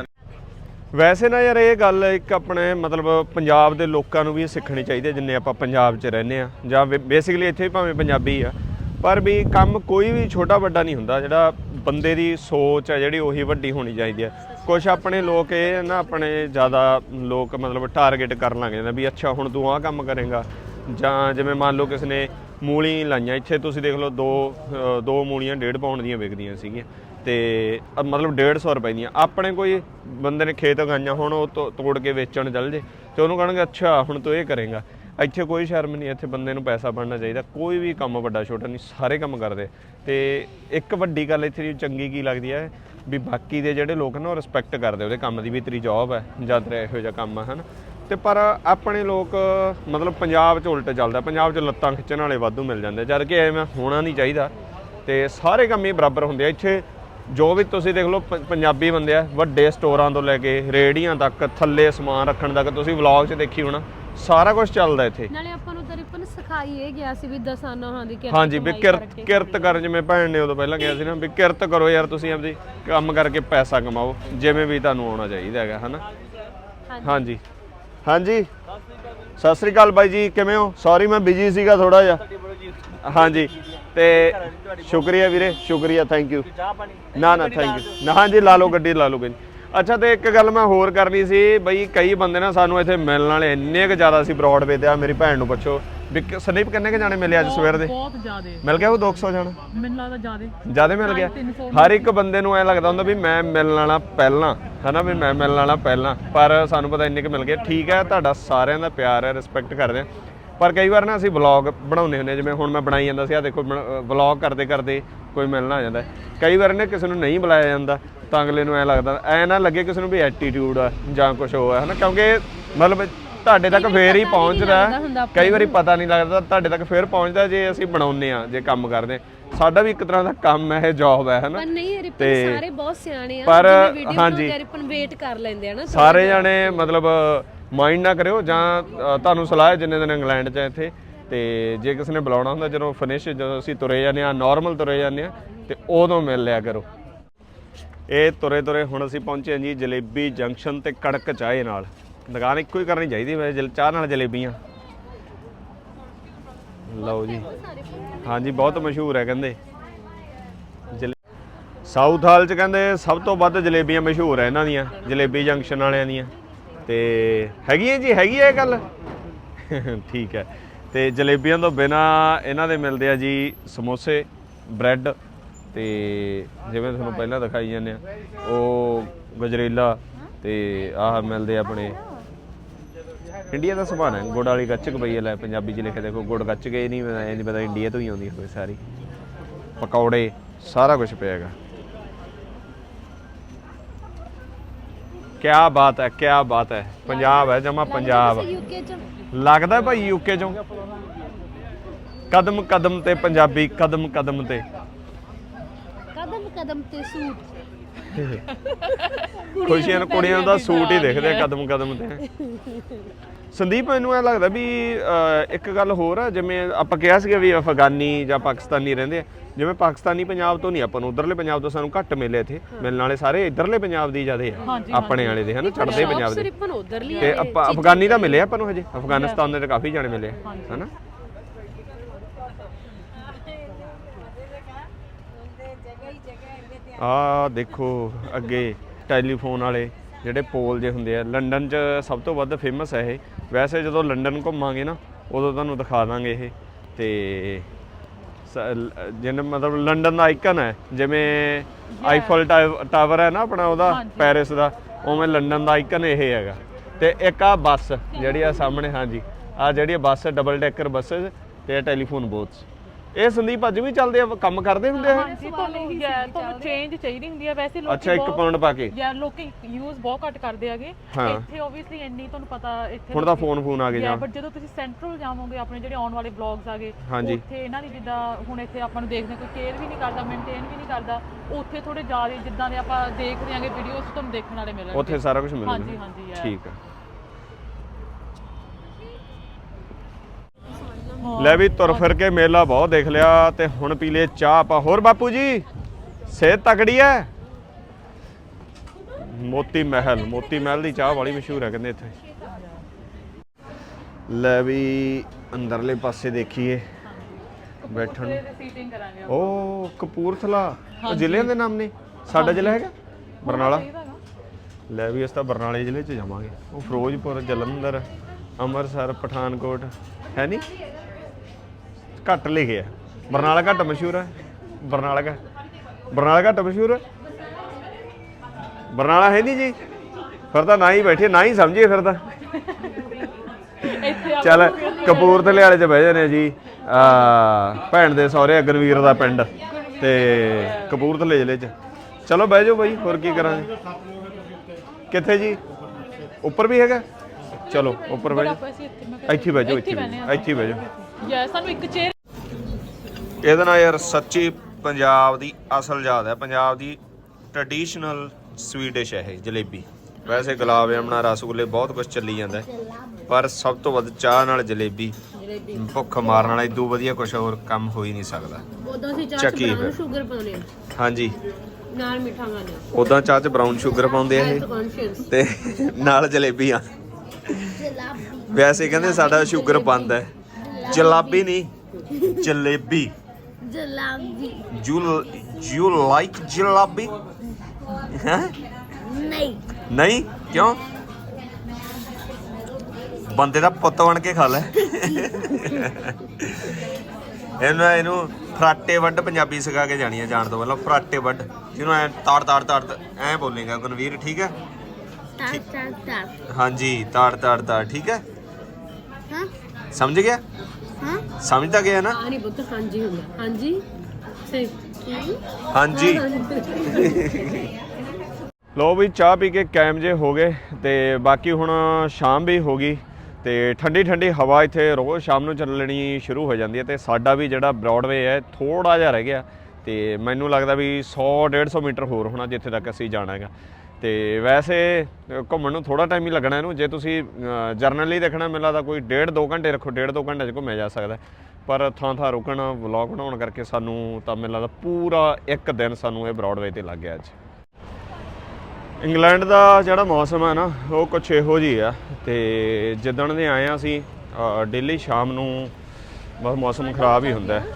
ਵੈਸੇ ਨਾ ਯਾਰ ਇਹ ਗੱਲ ਇੱਕ ਆਪਣੇ ਮਤਲਬ ਪੰਜਾਬ ਦੇ ਲੋਕਾਂ ਨੂੰ ਵੀ ਸਿੱਖਣੀ ਚਾਹੀਦੀ ਹੈ, ਜਿੰਨੇ ਆਪਾਂ ਪੰਜਾਬ 'ਚ ਰਹਿੰਦੇ ਆ ਜਾਂ ਬੇਸਿਕਲੀ ਇੱਥੇ ਵੀ ਭਾਵੇਂ ਪੰਜਾਬੀ ਆ, ਪਰ ਵੀ ਕੰਮ ਕੋਈ ਵੀ ਛੋਟਾ ਵੱਡਾ ਨਹੀਂ ਹੁੰਦਾ, ਜਿਹੜਾ ਬੰਦੇ ਦੀ ਸੋਚ ਆ ਜਿਹੜੀ ਉਹੀ ਵੱਡੀ ਹੋਣੀ ਚਾਹੀਦੀ ਹੈ। ਕੁਝ ਆਪਣੇ ਲੋਕ ਇਹ ਨਾ, ਆਪਣੇ ਜ਼ਿਆਦਾ ਲੋਕ ਮਤਲਬ ਟਾਰਗੇਟ ਕਰਨ ਲੱਗ ਜਾਂਦੇ ਵੀ ਅੱਛਾ, ਹੁਣ ਤੂੰ ਆਹ ਕੰਮ ਕਰੇਗਾ। ਜਾਂ ਜਿਵੇਂ ਮੰਨ ਲਓ ਕਿਸ ਨੇ ਮੂਲੀ ਲਾਈਆਂ, ਇੱਥੇ ਤੁਸੀਂ ਦੇਖ ਲਓ ਦੋ ਦੋ ਮੂਲੀਆਂ 1.5 ਪਾਉਂਡ ਦੀਆਂ ਵਿਕਦੀਆਂ ਸੀਗੀਆਂ। ਤੇ ਅ, ਮਤਲਬ 150 ਰੁਪਏ ਦੀਆਂ। ਆਪਣੇ ਕੋਈ ਬੰਦੇ ਨੇ ਖੇਤ ਉਗਾਈਆਂ ਹੁਣ ਉਹ ਤੋ- ਤੋੜ ਕੇ ਵੇਚਣ ਚੱਲ ਜੇ ਤੇ ਉਹਨੂੰ ਕਹਣਗੇ ਅੱਛਾ ਹੁਣ ਤੂੰ ਇਹ ਕਰੇਗਾ। ਇੱਥੇ ਕੋਈ ਸ਼ਰਮ ਨਹੀਂ ਇੱਥੇ ਬੰਦੇ ਨੂੰ ਪੈਸਾ ਬਣਨਾ ਚਾਹੀਦਾ। ਕੋਈ ਵੀ ਕੰਮ ਵੱਡਾ ਛੋਟਾ ਨਹੀਂ ਸਾਰੇ ਕੰਮ ਕਰਦੇ। ਤੇ ਇੱਕ ਵੱਡੀ ਗੱਲ ਇੱਥੇ ਦੀ ਚੰਗੀ ਕੀ ਲੱਗਦੀ ਹੈ ਵੀ ਬਾਕੀ ਦੇ ਜਿਹੜੇ ਲੋਕ ਨੇ ਉਹ ਰਿਸਪੈਕਟ ਕਰਦੇ ਉਹਦੇ ਕੰਮ ਦੀ ਵੀ ਤੇਰੀ ਜੌਬ ਹੈ ਜਾਂ ਤੇਰਾ ਇਹੋ ਜਿਹਾ ਕੰਮ ਹੈ ਹਨ? ਤੇ ਪਰ ਆਪਣੇ ਲੋਕ ਮਤਲਬ ਪੰਜਾਬ 'ਚ ਉਲਟ ਚੱਲਦਾ ਪੰਜਾਬ 'ਚ ਲੱਤਾਂ ਖਿੱਚਣ ਵਾਲੇ ਵਾਧੂ ਮਿਲ ਜਾਂਦੇ ਜਦ ਕਿ ਐਵੇਂ ਹੋਣਾ ਨਹੀਂ ਚਾਹੀਦਾ। ਤੇ ਸਾਰੇ ਕੰਮ ਹੀ ਬਰਾਬਰ ਹੁੰਦੇ ਆ। ਇੱਥੇ ਜੋ ਵੀ ਤੁਸੀਂ ਦੇਖ ਲਓ ਪੰਜਾਬੀ ਬੰਦੇ ਆ ਵੱਡੇ ਸਟੋਰਾਂ ਤੋਂ ਲੈ ਕੇ ਰੇੜੀਆਂ ਤੱਕ ਥੱਲੇ ਸਮਾਨ ਰੱਖਣ ਤੱਕ ਤੁਸੀਂ ਵਲੌਗ 'ਚ ਦੇਖੀ ਹੋਣਾ ਸਾਰਾ ਕੁਝ ਚੱਲਦਾ ਇੱਥੇ।
ਨਾਲੇ ਆਪਾਂ ਨੂੰ ਤਾਂ ਰਿਪਨ ਸਿਖਾਈ ਇਹ ਗਿਆ ਸੀ ਵੀ ਦਸਾਨਾ ਹਾਂ ਦੀ ਕਿਰਤ
ਹਾਂਜੀ ਵੀ ਕਿਰਤ। ਕਿਰਤ ਕਰ ਜਿਵੇਂ ਭੈਣ ਨੇ ਉਦੋਂ ਪਹਿਲਾਂ ਕਿਹਾ ਸੀ ਨਾ ਵੀ ਕਿਰਤ ਕਰੋ ਯਾਰ ਤੁਸੀਂ ਆਪਦੀ ਕੰਮ ਕਰਕੇ ਪੈਸਾ ਕਮਾਓ ਜਿਵੇਂ ਵੀ ਤੁਹਾਨੂੰ ਆਉਣਾ ਚਾਹੀਦਾ ਹੈਗਾ ਹਨਾ? ਹਾਂਜੀ। ਹਾਂਜੀ। ਸਤਿ ਸ੍ਰੀ ਅਕਾਲ ਬਾਈ ਜੀ ਕਿਵੇਂ ਹੋ? ਸੌਰੀ ਮੈਂ ਬਿਜ਼ੀ ਸੀਗਾ ਥੋੜਾ ਜਿਹਾ। ਹਾਂਜੀ। ਤੇ ਸ਼ੁਕਰੀਆ ਵੀਰੇ ਸ਼ੁਕਰੀਆ ਥੈਂਕ ਯੂ ਨਾ ਨਾ ਥੈਂਕ ਯੂ ਨਾ ਹਾਂਜੀ ਲਾ ਲਓ ਗੱਡੀ ਲਾ ਲਓ ਗੱਡੀ। ਅੱਛਾ ਤੇ ਇੱਕ ਗੱਲ ਮੈਂ ਹੋਰ ਕਰਨੀ ਸੀ ਬਈ ਕਈ ਬੰਦੇ ਨਾ ਸਾਨੂੰ ਇੱਥੇ ਮਿਲਣ ਵਾਲੇ ਇੰਨੇ ਕੁ ਜ਼ਿਆਦਾ ਸੀ ਬਰੋਡਵੇ ਤੇ ਆ ਮੇਰੀ ਭੈਣ ਨੂੰ ਪੁੱਛੋ। ਵੀ ਕਿ- ਸੰਦੀਪ ਕਿੰਨੇ ਕੁ ਜਾਣੇ ਮਿਲੇ ਅੱਜ ਸਵੇਰ ਦੇ?
ਬਹੁਤ ਜ਼ਿਆਦੇ।
ਮਿਲ ਗਿਆ ਉਹ 200 ਜਾਣਾ?
ਮੈਨੂੰ ਲੱਗਦਾ ਜ਼ਿਆਦੇ।
ਜ਼ਿਆਦਾ ਮਿਲ ਗਿਆ। ਹਰ ਇੱਕ ਬੰਦੇ ਨੂੰ ਐ ਲੱਗਦਾ ਹੁੰਦਾ ਵੀ ਮੈਂ ਮਿਲਣ ਵਾਲਾ ਪਹਿਲਾਂ ਹਨਾ ਵੀ ਮੈਂ ਮਿਲਣ ਵਾਲਾ ਪਹਿਲਾਂ। ਪਰ ਸਾਨੂੰ ਪਤਾ ਇੰਨੇ ਕੁ ਮਿਲ ਗਏ। ਠੀਕ ਹੈ ਤੁਹਾਡਾ ਸਾਰਿਆਂ ਦਾ ਪਿਆਰ ਹੈ ਰਿਸਪੈਕਟ ਕਰਦੇ ਹਾਂ। ਪਰ ਕਈ ਵਾਰ ਨਾ ਅਸੀਂ ਵਲੌਗ ਬਣਾਉਂਦੇ ਹੁੰਦੇ ਜਿਵੇਂ ਹੁਣ ਮੈਂ ਬਣਾਈ ਜਾਂਦਾ ਸੀ ਆ ਦੇਖੋ ਵਲੌਗ ਕਰਦੇ ਕਰਦੇ ਕੋਈ ਮਿਲਣਾ ਆ ਜਾਂਦਾ। ਕਈ ਵਾਰ ਨੇ ਕਿਸੇ ਨੂੰ ਨਹੀਂ ਬੁਲਾਇਆ ਜਾਂਦਾ ਤਾਂ ਅਗਲੇ ਨੂੰ ਐ ਲੱਗਦਾ ਐ ਨਾ ਲੱਗੇ ਕਿਸੇ ਨੂੰ ਵੀ ਐਟੀਟਿਊਡ ਆ ਜਾਂ ਕੁਝ ਹੋ ਹੈ ਹਨਾ ਕਿਉਂਕਿ ਮਤਲਬ ਤੁਹਾਡੇ ਤੱਕ ਫੇਰ ਹੀ ਪਹੁੰਚਦਾ। ਕਈ ਵਾਰੀ ਪਤਾ ਨਹੀਂ ਲੱਗਦਾ ਤੁਹਾਡੇ ਤੱਕ ਫੇਰ ਪਹੁੰਚਦਾ ਜੇ ਅਸੀਂ ਬਣਾਉਂਦੇ ਆ ਜੇ ਕੰਮ ਕਰਦੇ। ਸਾਡਾ ਵੀ ਇੱਕ ਤਰ੍ਹਾਂ ਦਾ ਕੰਮ ਹੈ ਇਹ ਜੌਬ ਹੈ ਹਨਾ
ਪਰ ਨਹੀਂ ਰਿਪਨ
ਤੇ-
ਸਾਰੇ ਬਹੁਤ ਸਿਆਣੇ ਆ
ਪਰ ਹਾਂਜੀ।
ਬਣਾਉਂਦੇ ਆ ਰਿਪਨ ਵੇਟ ਕਰ ਲੈਂਦੇ ਆ ਨਾ
ਸਾਰੇ ਜਾਣੇ ਮਤਲਬ ਮਾਈਂਡ ਨਾ ਕਰਿਓ ਜਾਂ ਅ, ਤੁਹਾਨੂੰ ਸਲਾਹ ਹੈ ਜਿੰਨੇ ਦਿਨ ਇੰਗਲੈਂਡ 'ਚ ਆ ਇੱਥੇ ਤੇ ਜੇ ਕਿਸੇ ਨੇ ਬੁਲਾਉਣਾ ਹੁੰਦਾ ਜਦੋਂ ਫਿਨਿਸ਼ ਜਦੋਂ ਅਸੀਂ ਤੁਰੇ ਜਾਂਦੇ ਆ ਨਾਰਮਲ ਤੁਰੇ ਜਾਂਦੇ ਆ ਤੇ ਉਦੋਂ ਮਿਲ ਲਿਆ ਕਰੋ। ਇਹ ਤੁਰੇ ਤੁਰੇ ਹੁਣ ਅਸੀਂ ਪਹੁੰਚੇ ਹਾਂ ਜੀ ਜਲੇਬੀ ਜੰਕਸ਼ਨ ਤੇ ਕੜਕ ਚਾਹ ਨਾਲ। ਦੁਕਾਨ ਇੱਕੋ ਹੀ ਕਰਨੀ ਚਾਹੀਦੀ ਵੈਸੇ ਜਲ ਚਾਹ ਨਾਲ ਜਲੇਬੀਆਂ। ਲਓ ਜੀ। ਹਾਂਜੀ ਬਹੁਤ ਮਸ਼ਹੂਰ ਹੈ ਕਹਿੰਦੇ। ਜਲੇ ਸਾਊਥ ਹਾਲ ਚ ਕਹਿੰਦੇ ਸਭ ਤੋਂ ਵੱਧ ਜਲੇਬੀਆਂ ਮਸ਼ਹੂਰ ਹੈ ਇਹਨਾਂ ਦੀਆਂ ਜਲੇਬੀ ਜੰਕਸ਼ਨ ਵਾਲਿਆਂ ਦੀਆਂ। ਤੇ ਹੈ ਜੀ, ਹੈਗੀ ਹੈ ਇਹ ਗੱਲ? ਠੀਕ ਹੈ। ਤੇ ਜਲੇਬੀਆਂ ਤੋਂ ਬਿਨਾ ਇਹਨਾਂ ਦੇ ਮਿਲਦੇ ਆ ਜੀ ਸਮੋਸੇ, ਬ੍ਰੈਡ ਤੇ ਜਿਵੇਂ ਤੁਹਾਨੂੰ ਪਹਿਲਾਂ ਦਿਖਾਈ ਜਾਂਦੇ ਆ, ਉਹ ਗਜਰੇਲਾ ਤੇ ਆਹ ਮਿਲਦੇ ਆਪਣੇ ਇੰਡੀਆ ਦਾ ਸਮਾਨ ਹੈ, ਗੁੜ ਵਾਲੀ ਗੱਚਕ ਪਈ ਹੈ, ਲੈ ਪੰਜਾਬੀ ਚ ਲਿਖਿਆ, ਦੇਖੋ ਗੁੜ ਗੱਚਕ ਇਹ ਨਹੀਂ ਇਹ ਨਹੀਂ ਪਤਾ, ਇੰਡੀਆ ਤੋਂ ਹੀ ਆਉਂਦੀ ਹੋਵੇ ਸਾਰੀ। ਪਕੌੜੇ, ਸਾਰਾ ਕੁਝ ਪਿਆਗਾ ਕਿਆ ਬਾਤ ਹੈ ਕਿਆ ਬਾਤ ਹੈ। ਪੰਜਾਬ ਹੈ ਜਮਾ ਪੰਜਾਬ।
ਯੂਕੇ ਚ?
ਲੱਗਦਾ ਭਾਈ ਯੂਕੇ ਚੋਂ। ਕਦਮ ਕਦਮ ਤੇ ਪੰਜਾਬੀ ਕਦਮ ਕਦਮ ਤੇ।
ਕਦਮ ਕਦਮ ਤੇ ਸੂਟ।
ਖੁਸ਼ੀਆਂ ਨੂੰ ਕੁੜੀਆਂ ਦਾ ਸੂਟ ਹੀ ਦੇਖਦੇ ਆ ਕਦਮ ਕਦਮ ਤੇ। ਸੰਦੀਪ ਮੈਨੂੰ ਐ ਲੱਗਦਾ ਵੀ ਅਹ, ਇੱਕ ਗੱਲ ਹੋਰ ਆ ਜਿਵੇਂ ਆਪਾਂ ਕਿਹਾ ਸੀਗਾ ਵੀ ਅਫਗਾਨੀ ਜਾਂ ਪਾਕਿਸਤਾਨੀ ਰਹਿੰਦੇ ਆ ਜਿਵੇਂ ਪਾਕਿਸਤਾਨੀ ਪੰਜਾਬ ਤੋਂ ਨਹੀਂ ਆਪਾਂ ਨੂੰ ਉਧਰਲੇ ਪੰਜਾਬ ਤੋਂ ਸਾਨੂੰ ਘੱਟ ਮਿਲੇ ਇੱਥੇ। ਮਿਲਣ ਵਾਲੇ ਸਾਰੇ ਇਧਰਲੇ ਪੰਜਾਬ ਦੀ ਜਿਆਦੇ ਆ। ਆਪਣੇ ਵਾਲੇ ਦੇ ਹਨ? ਚੜ੍ਹਦੇ ਪੰਜਾਬ ਦੇ। ਤੇ ਆਪਾਂ ਅਫਗਾਨੀ ਦਾ ਮਿਲੇ ਆਪਾਂ ਨੂੰ ਹਜੇ। ਅਫਗਾਨਿਸਤਾਨ ਦੇ ਤਾਂ ਕਾਫੀ ਜਾਣੇ ਮਿਲੇ ਹਨਾ? ਆ ਦੇਖੋ ਅੱਗੇ ਟੈਲੀਫੋਨ ਵਾਲੇ ਜਿਹੜੇ ਪੋਲ ਜੇ ਹੁੰਦੇ ਆ ਲੰਡਨ 'ਚ ਸਭ ਤੋਂ ਵੱਧ ਫੇਮਸ ਹੈ ਇਹ। ਵੈਸੇ ਜਦੋਂ ਲੰਡਨ ਘੁੰਮਾਂਗੇ ਨਾ ਉਦੋਂ ਤੁਹਾਨੂੰ ਦਿਖਾ ਦਾਂਗੇ ਇਹ। ਤੇ ਜਿਵੇਂ ਮਤਲਬ ਲੰਡਨ ਦਾ ਆਈਕਨ ਹੈ ਜਿਵੇਂ ਆਈਫਲ ਟਾਵਰ ਹੈ ਨਾ ਆਪਣਾ ਉਹਦਾ ਪੈਰਿਸ ਦਾ ਉਵੇਂ ਲੰਡਨ ਦਾ ਆਈਕਨ ਇਹ ਹੈਗਾ। ਤੇ ਇੱਕ ਆ ਬੱਸ ਜਿਹੜੀ ਆ ਸਾਹਮਣੇ ਹਾਂਜੀ। ਆ ਜਿਹੜੀ ਬੱਸ ਡਬਲ ਡੈਕਰ ਬੱਸਸ ਤੇ ਟੈਲੀਫੋਨ ਬੋਥਸ ਇਹ ਸੰਦੀਪ ਅੱਜ ਵੀ ਚੱਲਦੇ ਆ ਕੰਮ ਕਰਦੇ ਹੁੰਦੇ ਆ
ਹਾਂਜੀ ਤੁਹਾਨੂੰ ਯਾ ਤੁਹਾਨੂੰ ਚੇਂਜ ਚਾਹੀਦੀ ਹੁੰਦੀ ਹੈ ਵੈਸੇ ਲੋਕੀ
ਅੱਛਾ ਇੱਕ
ਬਹੁਤ-
ਪਾਉਂਡ ਪਾ ਕੇ।
ਯਾ ਲੋਕੀ ਯੂਜ਼ ਬਹੁਤ ਘੱਟ ਕਰਦੇ
ਹਾਂ।
ਇੱਥੇ ਓਬਵੀਅਸਲੀ ਇੰਨੀ ਤੁਹਾਨੂੰ ਪਤਾ ਇੱਥੇ
ਹੁਣ ਤਾਂ ਫੋਨ ਫੋਨ ਆ ਗਏ ਜਾਂ।
ਬਟ ਜਦੋਂ ਤੁਸੀਂ ਸੈਂਟਰਲ ਜਾਵੋਗੇ ਆਪਣੇ ਜਿਹੜੇ ਆਉਣ ਵਾਲੇ ਬਲੌਗਸ ਆਗੇ। ਉੱਥੇ ਇਹਨਾਂ ਦੀ ਜਿੱਦਾਂ ਹੁਣ ਇੱਥੇ ਆਪਾਂ ਨੂੰ ਦੇਖਦੇ ਕੋਈ ਕੇਅਰ ਵੀ ਨਹੀਂ ਕਰਦਾ ਮੇਨਟੇਨ ਵੀ ਨਹੀਂ ਕਰਦਾ ਉੱਥੇ ਥੋੜੇ ਜ਼ਿਆਦਾ ਜਿੱਦਾਂ ਦੇ ਆਪਾਂ ਦੇਖ ਰਹੇ ਹਾਂਗੇ ਵੀਡੀਓਜ਼ ਤੁਹਾਨੂੰ ਦੇਖਣ ਵਾਲੇ ਮਿਲਣਗੇ।
ਉੱਥੇ ਸਾਰਾ ਕੁਝ ਮਿਲੂਗਾ।
ਹਾਂਜੀ ਹਾਂਜੀ ਯਾਰ।
ਠੀਕ ਆ ਲੈ ਵੀ ਤੁਰ ਫਿਰ ਕੇ ਮੇਲਾ ਬਹੁਤ ਦੇਖ ਲਿਆ ਤੇ ਹੁਣ ਪੀ ਲਏ ਚਾਹ ਆਪਾਂ। ਹੋਰ ਬਾਪੂ ਜੀ ਸਿਹਤ ਤਕੜੀ ਐ? ਮੋਤੀ ਮਹਿਲ ਮੋਤੀ ਮਹਿਲ ਦੀ ਚਾਹ ਬੜੀ ਮਸ਼ਹੂਰ ਹੈ ਕਹਿੰਦੇ ਇੱਥੇ। ਲੈ ਵੀ ਅੰਦਰਲੇ ਪਾਸੇ ਦੇਖੀਏ। ਬੈਠਣ ਨੂੰ।
ਸੀਟਿੰਗ ਕਰਾਂਗੇ
ਉਹ ਕਪੂਰਥਲਾ। ਉਹ ਜ਼ਿਲ੍ਹਿਆਂ ਦੇ ਨਾਮ ਨੇ? ਸਾਡਾ ਜ਼ਿਲ੍ਹਾ ਹੈਗਾ? ਬਰਨਾਲਾ? ਲੈ ਵੀ ਇਸ ਤਾਂ ਬਰਨਾਲੇ ਜ਼ਿਲ੍ਹੇ 'ਚ ਜਾਵਾਂਗੇ। ਉਹ ਫਿਰੋਜ਼ਪੁਰ ਜਲੰਧਰ ਅੰਮ੍ਰਿਤਸਰ ਪਠਾਨਕੋਟ। ਹੈ ਨਹੀਂ ਘੱਟ ਲਿਖਿਆ ਬਰਨਾਲਾ ਘੱਟ ਮਸ਼ਹੂਰ ਹੈ ਬਰਨਾਲਾ ਘੱਟ ਬਰਨਾਲਾ ਘੱਟ ਮਸ਼ਹੂਰ ਹੈ ਬਰਨਾਲਾ ਹੈ ਨਹੀਂ ਜੀ। ਫਿਰ ਤਾਂ ਨਾ ਹੀ ਬੈਠੇ ਨਾ ਹੀ ਸਮਝੀਏ ਫਿਰ ਤਾਂ। ਚੱਲ ਕਪੂਰਥਲੇ ਵਾਲੇ ਚ ਬਹਿ ਆ ਜੀ। ਆ ਭੈਣ ਦੇ ਸਹੁਰੇ ਅਗਨਵੀਰ ਦਾ ਪਿੰਡ ਤੇ ਕਪੂਰਥਲੇ ਜ਼ਿਲ੍ਹੇ ਚ। ਚਲੋ ਬਹਿ ਜਾਓ ਬਾਈ ਹੋਰ ਕੀ ਕਰਾਂਗੇ? ਕਿੱਥੇ ਜੀ? ਉੱਪਰ ਵੀ ਹੈਗਾ? ਚਲੋ ਉੱਪਰ ਬਹਿ ਜਾਓ।
ਇੱਥੇ
ਬਹਿ ਜਾਓ ਇੱਥੇ ਬਹਿ- ਇੱਥੇ ਬਹਿ ਜਾਓ।
ਯਾ ਸਾਨੂੰ ਇੱਕ ਚੇਅਰ
ਇਹਦੇ ਨਾਲ ਯਾਰ ਸੱਚੀ ਪੰਜਾਬ ਦੀ ਅਸਲ ਯਾਦ ਹੈ। ਪੰਜਾਬ ਦੀ ਟ੍ਰੈਡੀਸ਼ਨਲ ਸਵੀਟ ਡਿਸ਼ ਹੈ ਇਹ ਜਲੇਬੀ। ਵੈਸੇ ਗੁਲਾਬ ਜਾਮਣਾ ਰਸਗੁੱਲੇ ਬਹੁਤ ਕੁਝ ਚੱਲੀ ਜਾਂਦਾ। ਪਰ ਸਭ ਤੋਂ ਵੱਧ ਚਾਹ ਨਾਲ ਜਲੇਬੀ ਭੁੱਖ ਮਾਰਨ ਵਾਲਾ ਇਦੋਂ ਵਧੀਆ ਕੁਝ ਹੋਰ ਕੰਮ ਹੋ ਹੀ ਨਹੀਂ ਸਕਦਾ।
ਉਦੋਂ ਅਸੀਂ ਚਾਹ
ਚੱਕੀ
ਚ
ਫਿਰ।
ਬਰਾਊਨ ਸ਼ੂਗਰ ਪਾਉਨੇ ਆ
ਹਾਂਜੀ।
ਨਾਲ ਮਿੱਠਾ ਖਾਣੇ
ਉਦਾਂ ਚਾਹ 'ਚ ਬਰਾਊਨ ਸ਼ੂਗਰ ਪਾਉਂਦੇ ਆ ਇਹ। ਤੇ ਨਾਲ ਜਲੇਬੀਆਂ ਵੈਸੇ ਕਹਿੰਦੇ ਸਾਡਾ ਸ਼ੂਗਰ ਬੰਦ ਹੈ। ਜਲਾਬੀ ਨਹੀਂ jalebi.
Jalabi
you you like jalabi ਹੈ
ਨਹੀਂ
ਨਹੀਂ ਕਿਉਂ ਬੰਦੇ ਦਾ ਪੁੱਤ ਬਣ ਕੇ ਖਾ ਲੈ। ਇਹਨੂੰ ਇਹਨੂੰ ਫਰਾਟੇ ਵੱਡ ਪੰਜਾਬੀ ਸਿਖਾ ਕੇ ਜਾਣੀ ਹੈ ਜਾਣ ਤੋਂ ਪਹਿਲਾਂ। ਫਰਾਟੇ ਵੱਡ ਜਿਹਨੂੰ ਐ ਤਾੜ ਤਾੜ ਤਾੜ ਐ ਬੋਲੇਗਾ ਗੁਣਵੀਰ ਠੀਕ ਹੈ
ਤਾਂ ਤਾਂ ਤਾਂ
ਹਾਂਜੀ ਤਾੜ ਤਾੜ ਤਾੜ ਠੀਕ ਹੈ
ਹਾਂ।
ਸਮਝ ਗਿਆ?
ਹਾਂ?
ਸਮਝਦਾ ਗਿਆ ਨਾ?
ਆ ਨਹੀਂ ਪੁੱਤ ਹਾਂਜੀ ਹੁੰਦਾ ਹਾਂਜੀ? ਸਹੀ।
ਹਾਂਜੀ। ਲੋ ਵੀ ਚਾਹ ਪੀ ਕੇ ਕੈਮ ਜੇ ਹੋ ਗਏ ਤੇ ਬਾਕੀ ਹੁਣ ਸ਼ਾਮ ਵੀ ਹੋ ਗਈ ਤੇ ਠੰਡੀ ਠੰਡੀ ਹਵਾ ਇੱਥੇ ਰੋਜ਼ ਸ਼ਾਮ ਨੂੰ ਚੱਲਣੀ ਸ਼ੁਰੂ ਹੋ ਜਾਂਦੀ ਹੈ ਤੇ ਸਾਡਾ ਵੀ ਜਿਹੜਾ ਬ੍ਰੌਡਵੇ ਹੈ ਥੋੜਾ ਜਿਹਾ ਰਹਿ ਗਿਆ ਤੇ ਮੈਨੂੰ ਲੱਗਦਾ ਵੀ 100 150 ਮੀਟਰ ਹੋਰ ਹੋਣਾ ਜਿੱਥੇ ਤੱਕ ਅਸੀਂ ਜਾਣਾ ਹੈਗਾ। ਤੇ ਵੈਸੇ ਘੁੰਮਣ ਨੂੰ ਥੋੜਾ ਟਾਈਮ ਹੀ ਲੱਗਣਾ ਇਹਨੂੰ। ਜੇ ਤੁਸੀਂ ਜਰਨਲੀ ਦੇਖਣਾ, ਮੈਨੂੰ ਲੱਗਦਾ ਕੋਈ 1.5 2 ਘੰਟੇ ਰੱਖੋ 1.5 2 ਘੰਟੇ 'ਚ ਘੁੰਮਿਆ ਜਾ ਸਕਦਾ। ਪਰ ਥਾਂ ਥਾਂ ਰੁਕਣ ਵਲੌਗ ਬਣਾਉਣ ਕਰਕੇ ਸਾਨੂੰ ਤਾਂ ਮੈਨੂੰ ਲੱਗਦਾ ਪੂਰਾ ਇੱਕ ਦਿਨ ਸਾਨੂੰ ਇਹ ਬ੍ਰੌਡਵੇ ਤੇ ਲੱਗ ਗਿਆ ਅੱਜ। ਇੰਗਲੈਂਡ ਦਾ ਜਿਹੜਾ ਮੌਸਮ ਹੈ ਨਾ, ਉਹ ਕੁਛ ਇਹੋ ਜਿਹੀ ਆ। ਤੇ ਜਿੱਦਣ ਦੇ ਆਏ ਆ ਅਸੀਂ ਡੇਲੀ ਸ਼ਾਮ ਨੂੰ, ਬਸ ਮੌਸਮ ਖਰਾਬ ਹੀ ਹੁੰਦਾ। ਹੈ।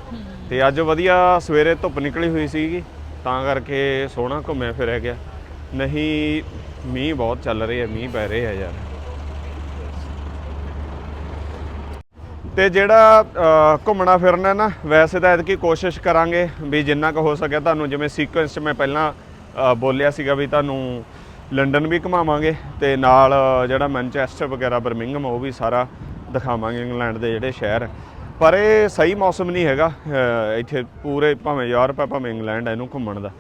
ਤੇ ਅੱਜ ਵਧੀਆ ਸਵੇਰੇ ਧੁੱਪ ਨਿਕਲੀ ਹੋਈ ਸੀਗੀ, ਤਾਂ ਕਰਕੇ ਸੋਹਣਾ ਘੁੰਮਿਆ ਫਿਰਿਆ ਗਿਆ। ਨਹੀਂ, ਮੀਂਹ ਬਹੁਤ ਚੱਲ ਰਿਹਾ, ਮੀਂਹ ਪੈ ਰਿਹਾ ਯਾਰ। ਤੇ ਜਿਹੜਾ ਘੁੰਮਣਾ ਫਿਰਨਾ ਨਾ, ਵੈਸੇ ਤਾਂ ਐਤਕੀ ਕੋਸ਼ਿਸ਼ ਕਰਾਂਗੇ ਵੀ ਜਿੰਨਾ ਕੁ ਹੋ ਸਕਿਆ ਤੁਹਾਨੂੰ, ਜਿਵੇਂ ਸੀਕੁਐਂਸ 'ਚ ਮੈਂ ਪਹਿਲਾਂ ਬੋਲਿਆ ਸੀਗਾ ਵੀ ਤੁਹਾਨੂੰ ਲੰਡਨ ਵੀ ਘੁਮਾਵਾਂਗੇ ਤੇ ਨਾਲ ਜਿਹੜਾ ਮੈਨਚੈਸਟਰ ਵਗੈਰਾ ਬਰਮਿੰਗਮ ਉਹ ਵੀ ਸਾਰਾ ਦਿਖਾਵਾਂਗੇ ਇੰਗਲੈਂਡ ਦੇ ਜਿਹੜੇ ਸ਼ਹਿਰ। ਪਰ ਇਹ ਸਹੀ ਮੌਸਮ ਨਹੀਂ ਹੈਗਾ ਇੱਥੇ ਪੂਰੇ ਭਾਵੇਂ ਯੂਰਪ ਹੈ, ਭਾਵੇਂ ਇੰਗਲੈਂਡ ਹੈ ਇਹਨੂੰ ਘੁੰਮਣ ਦਾ।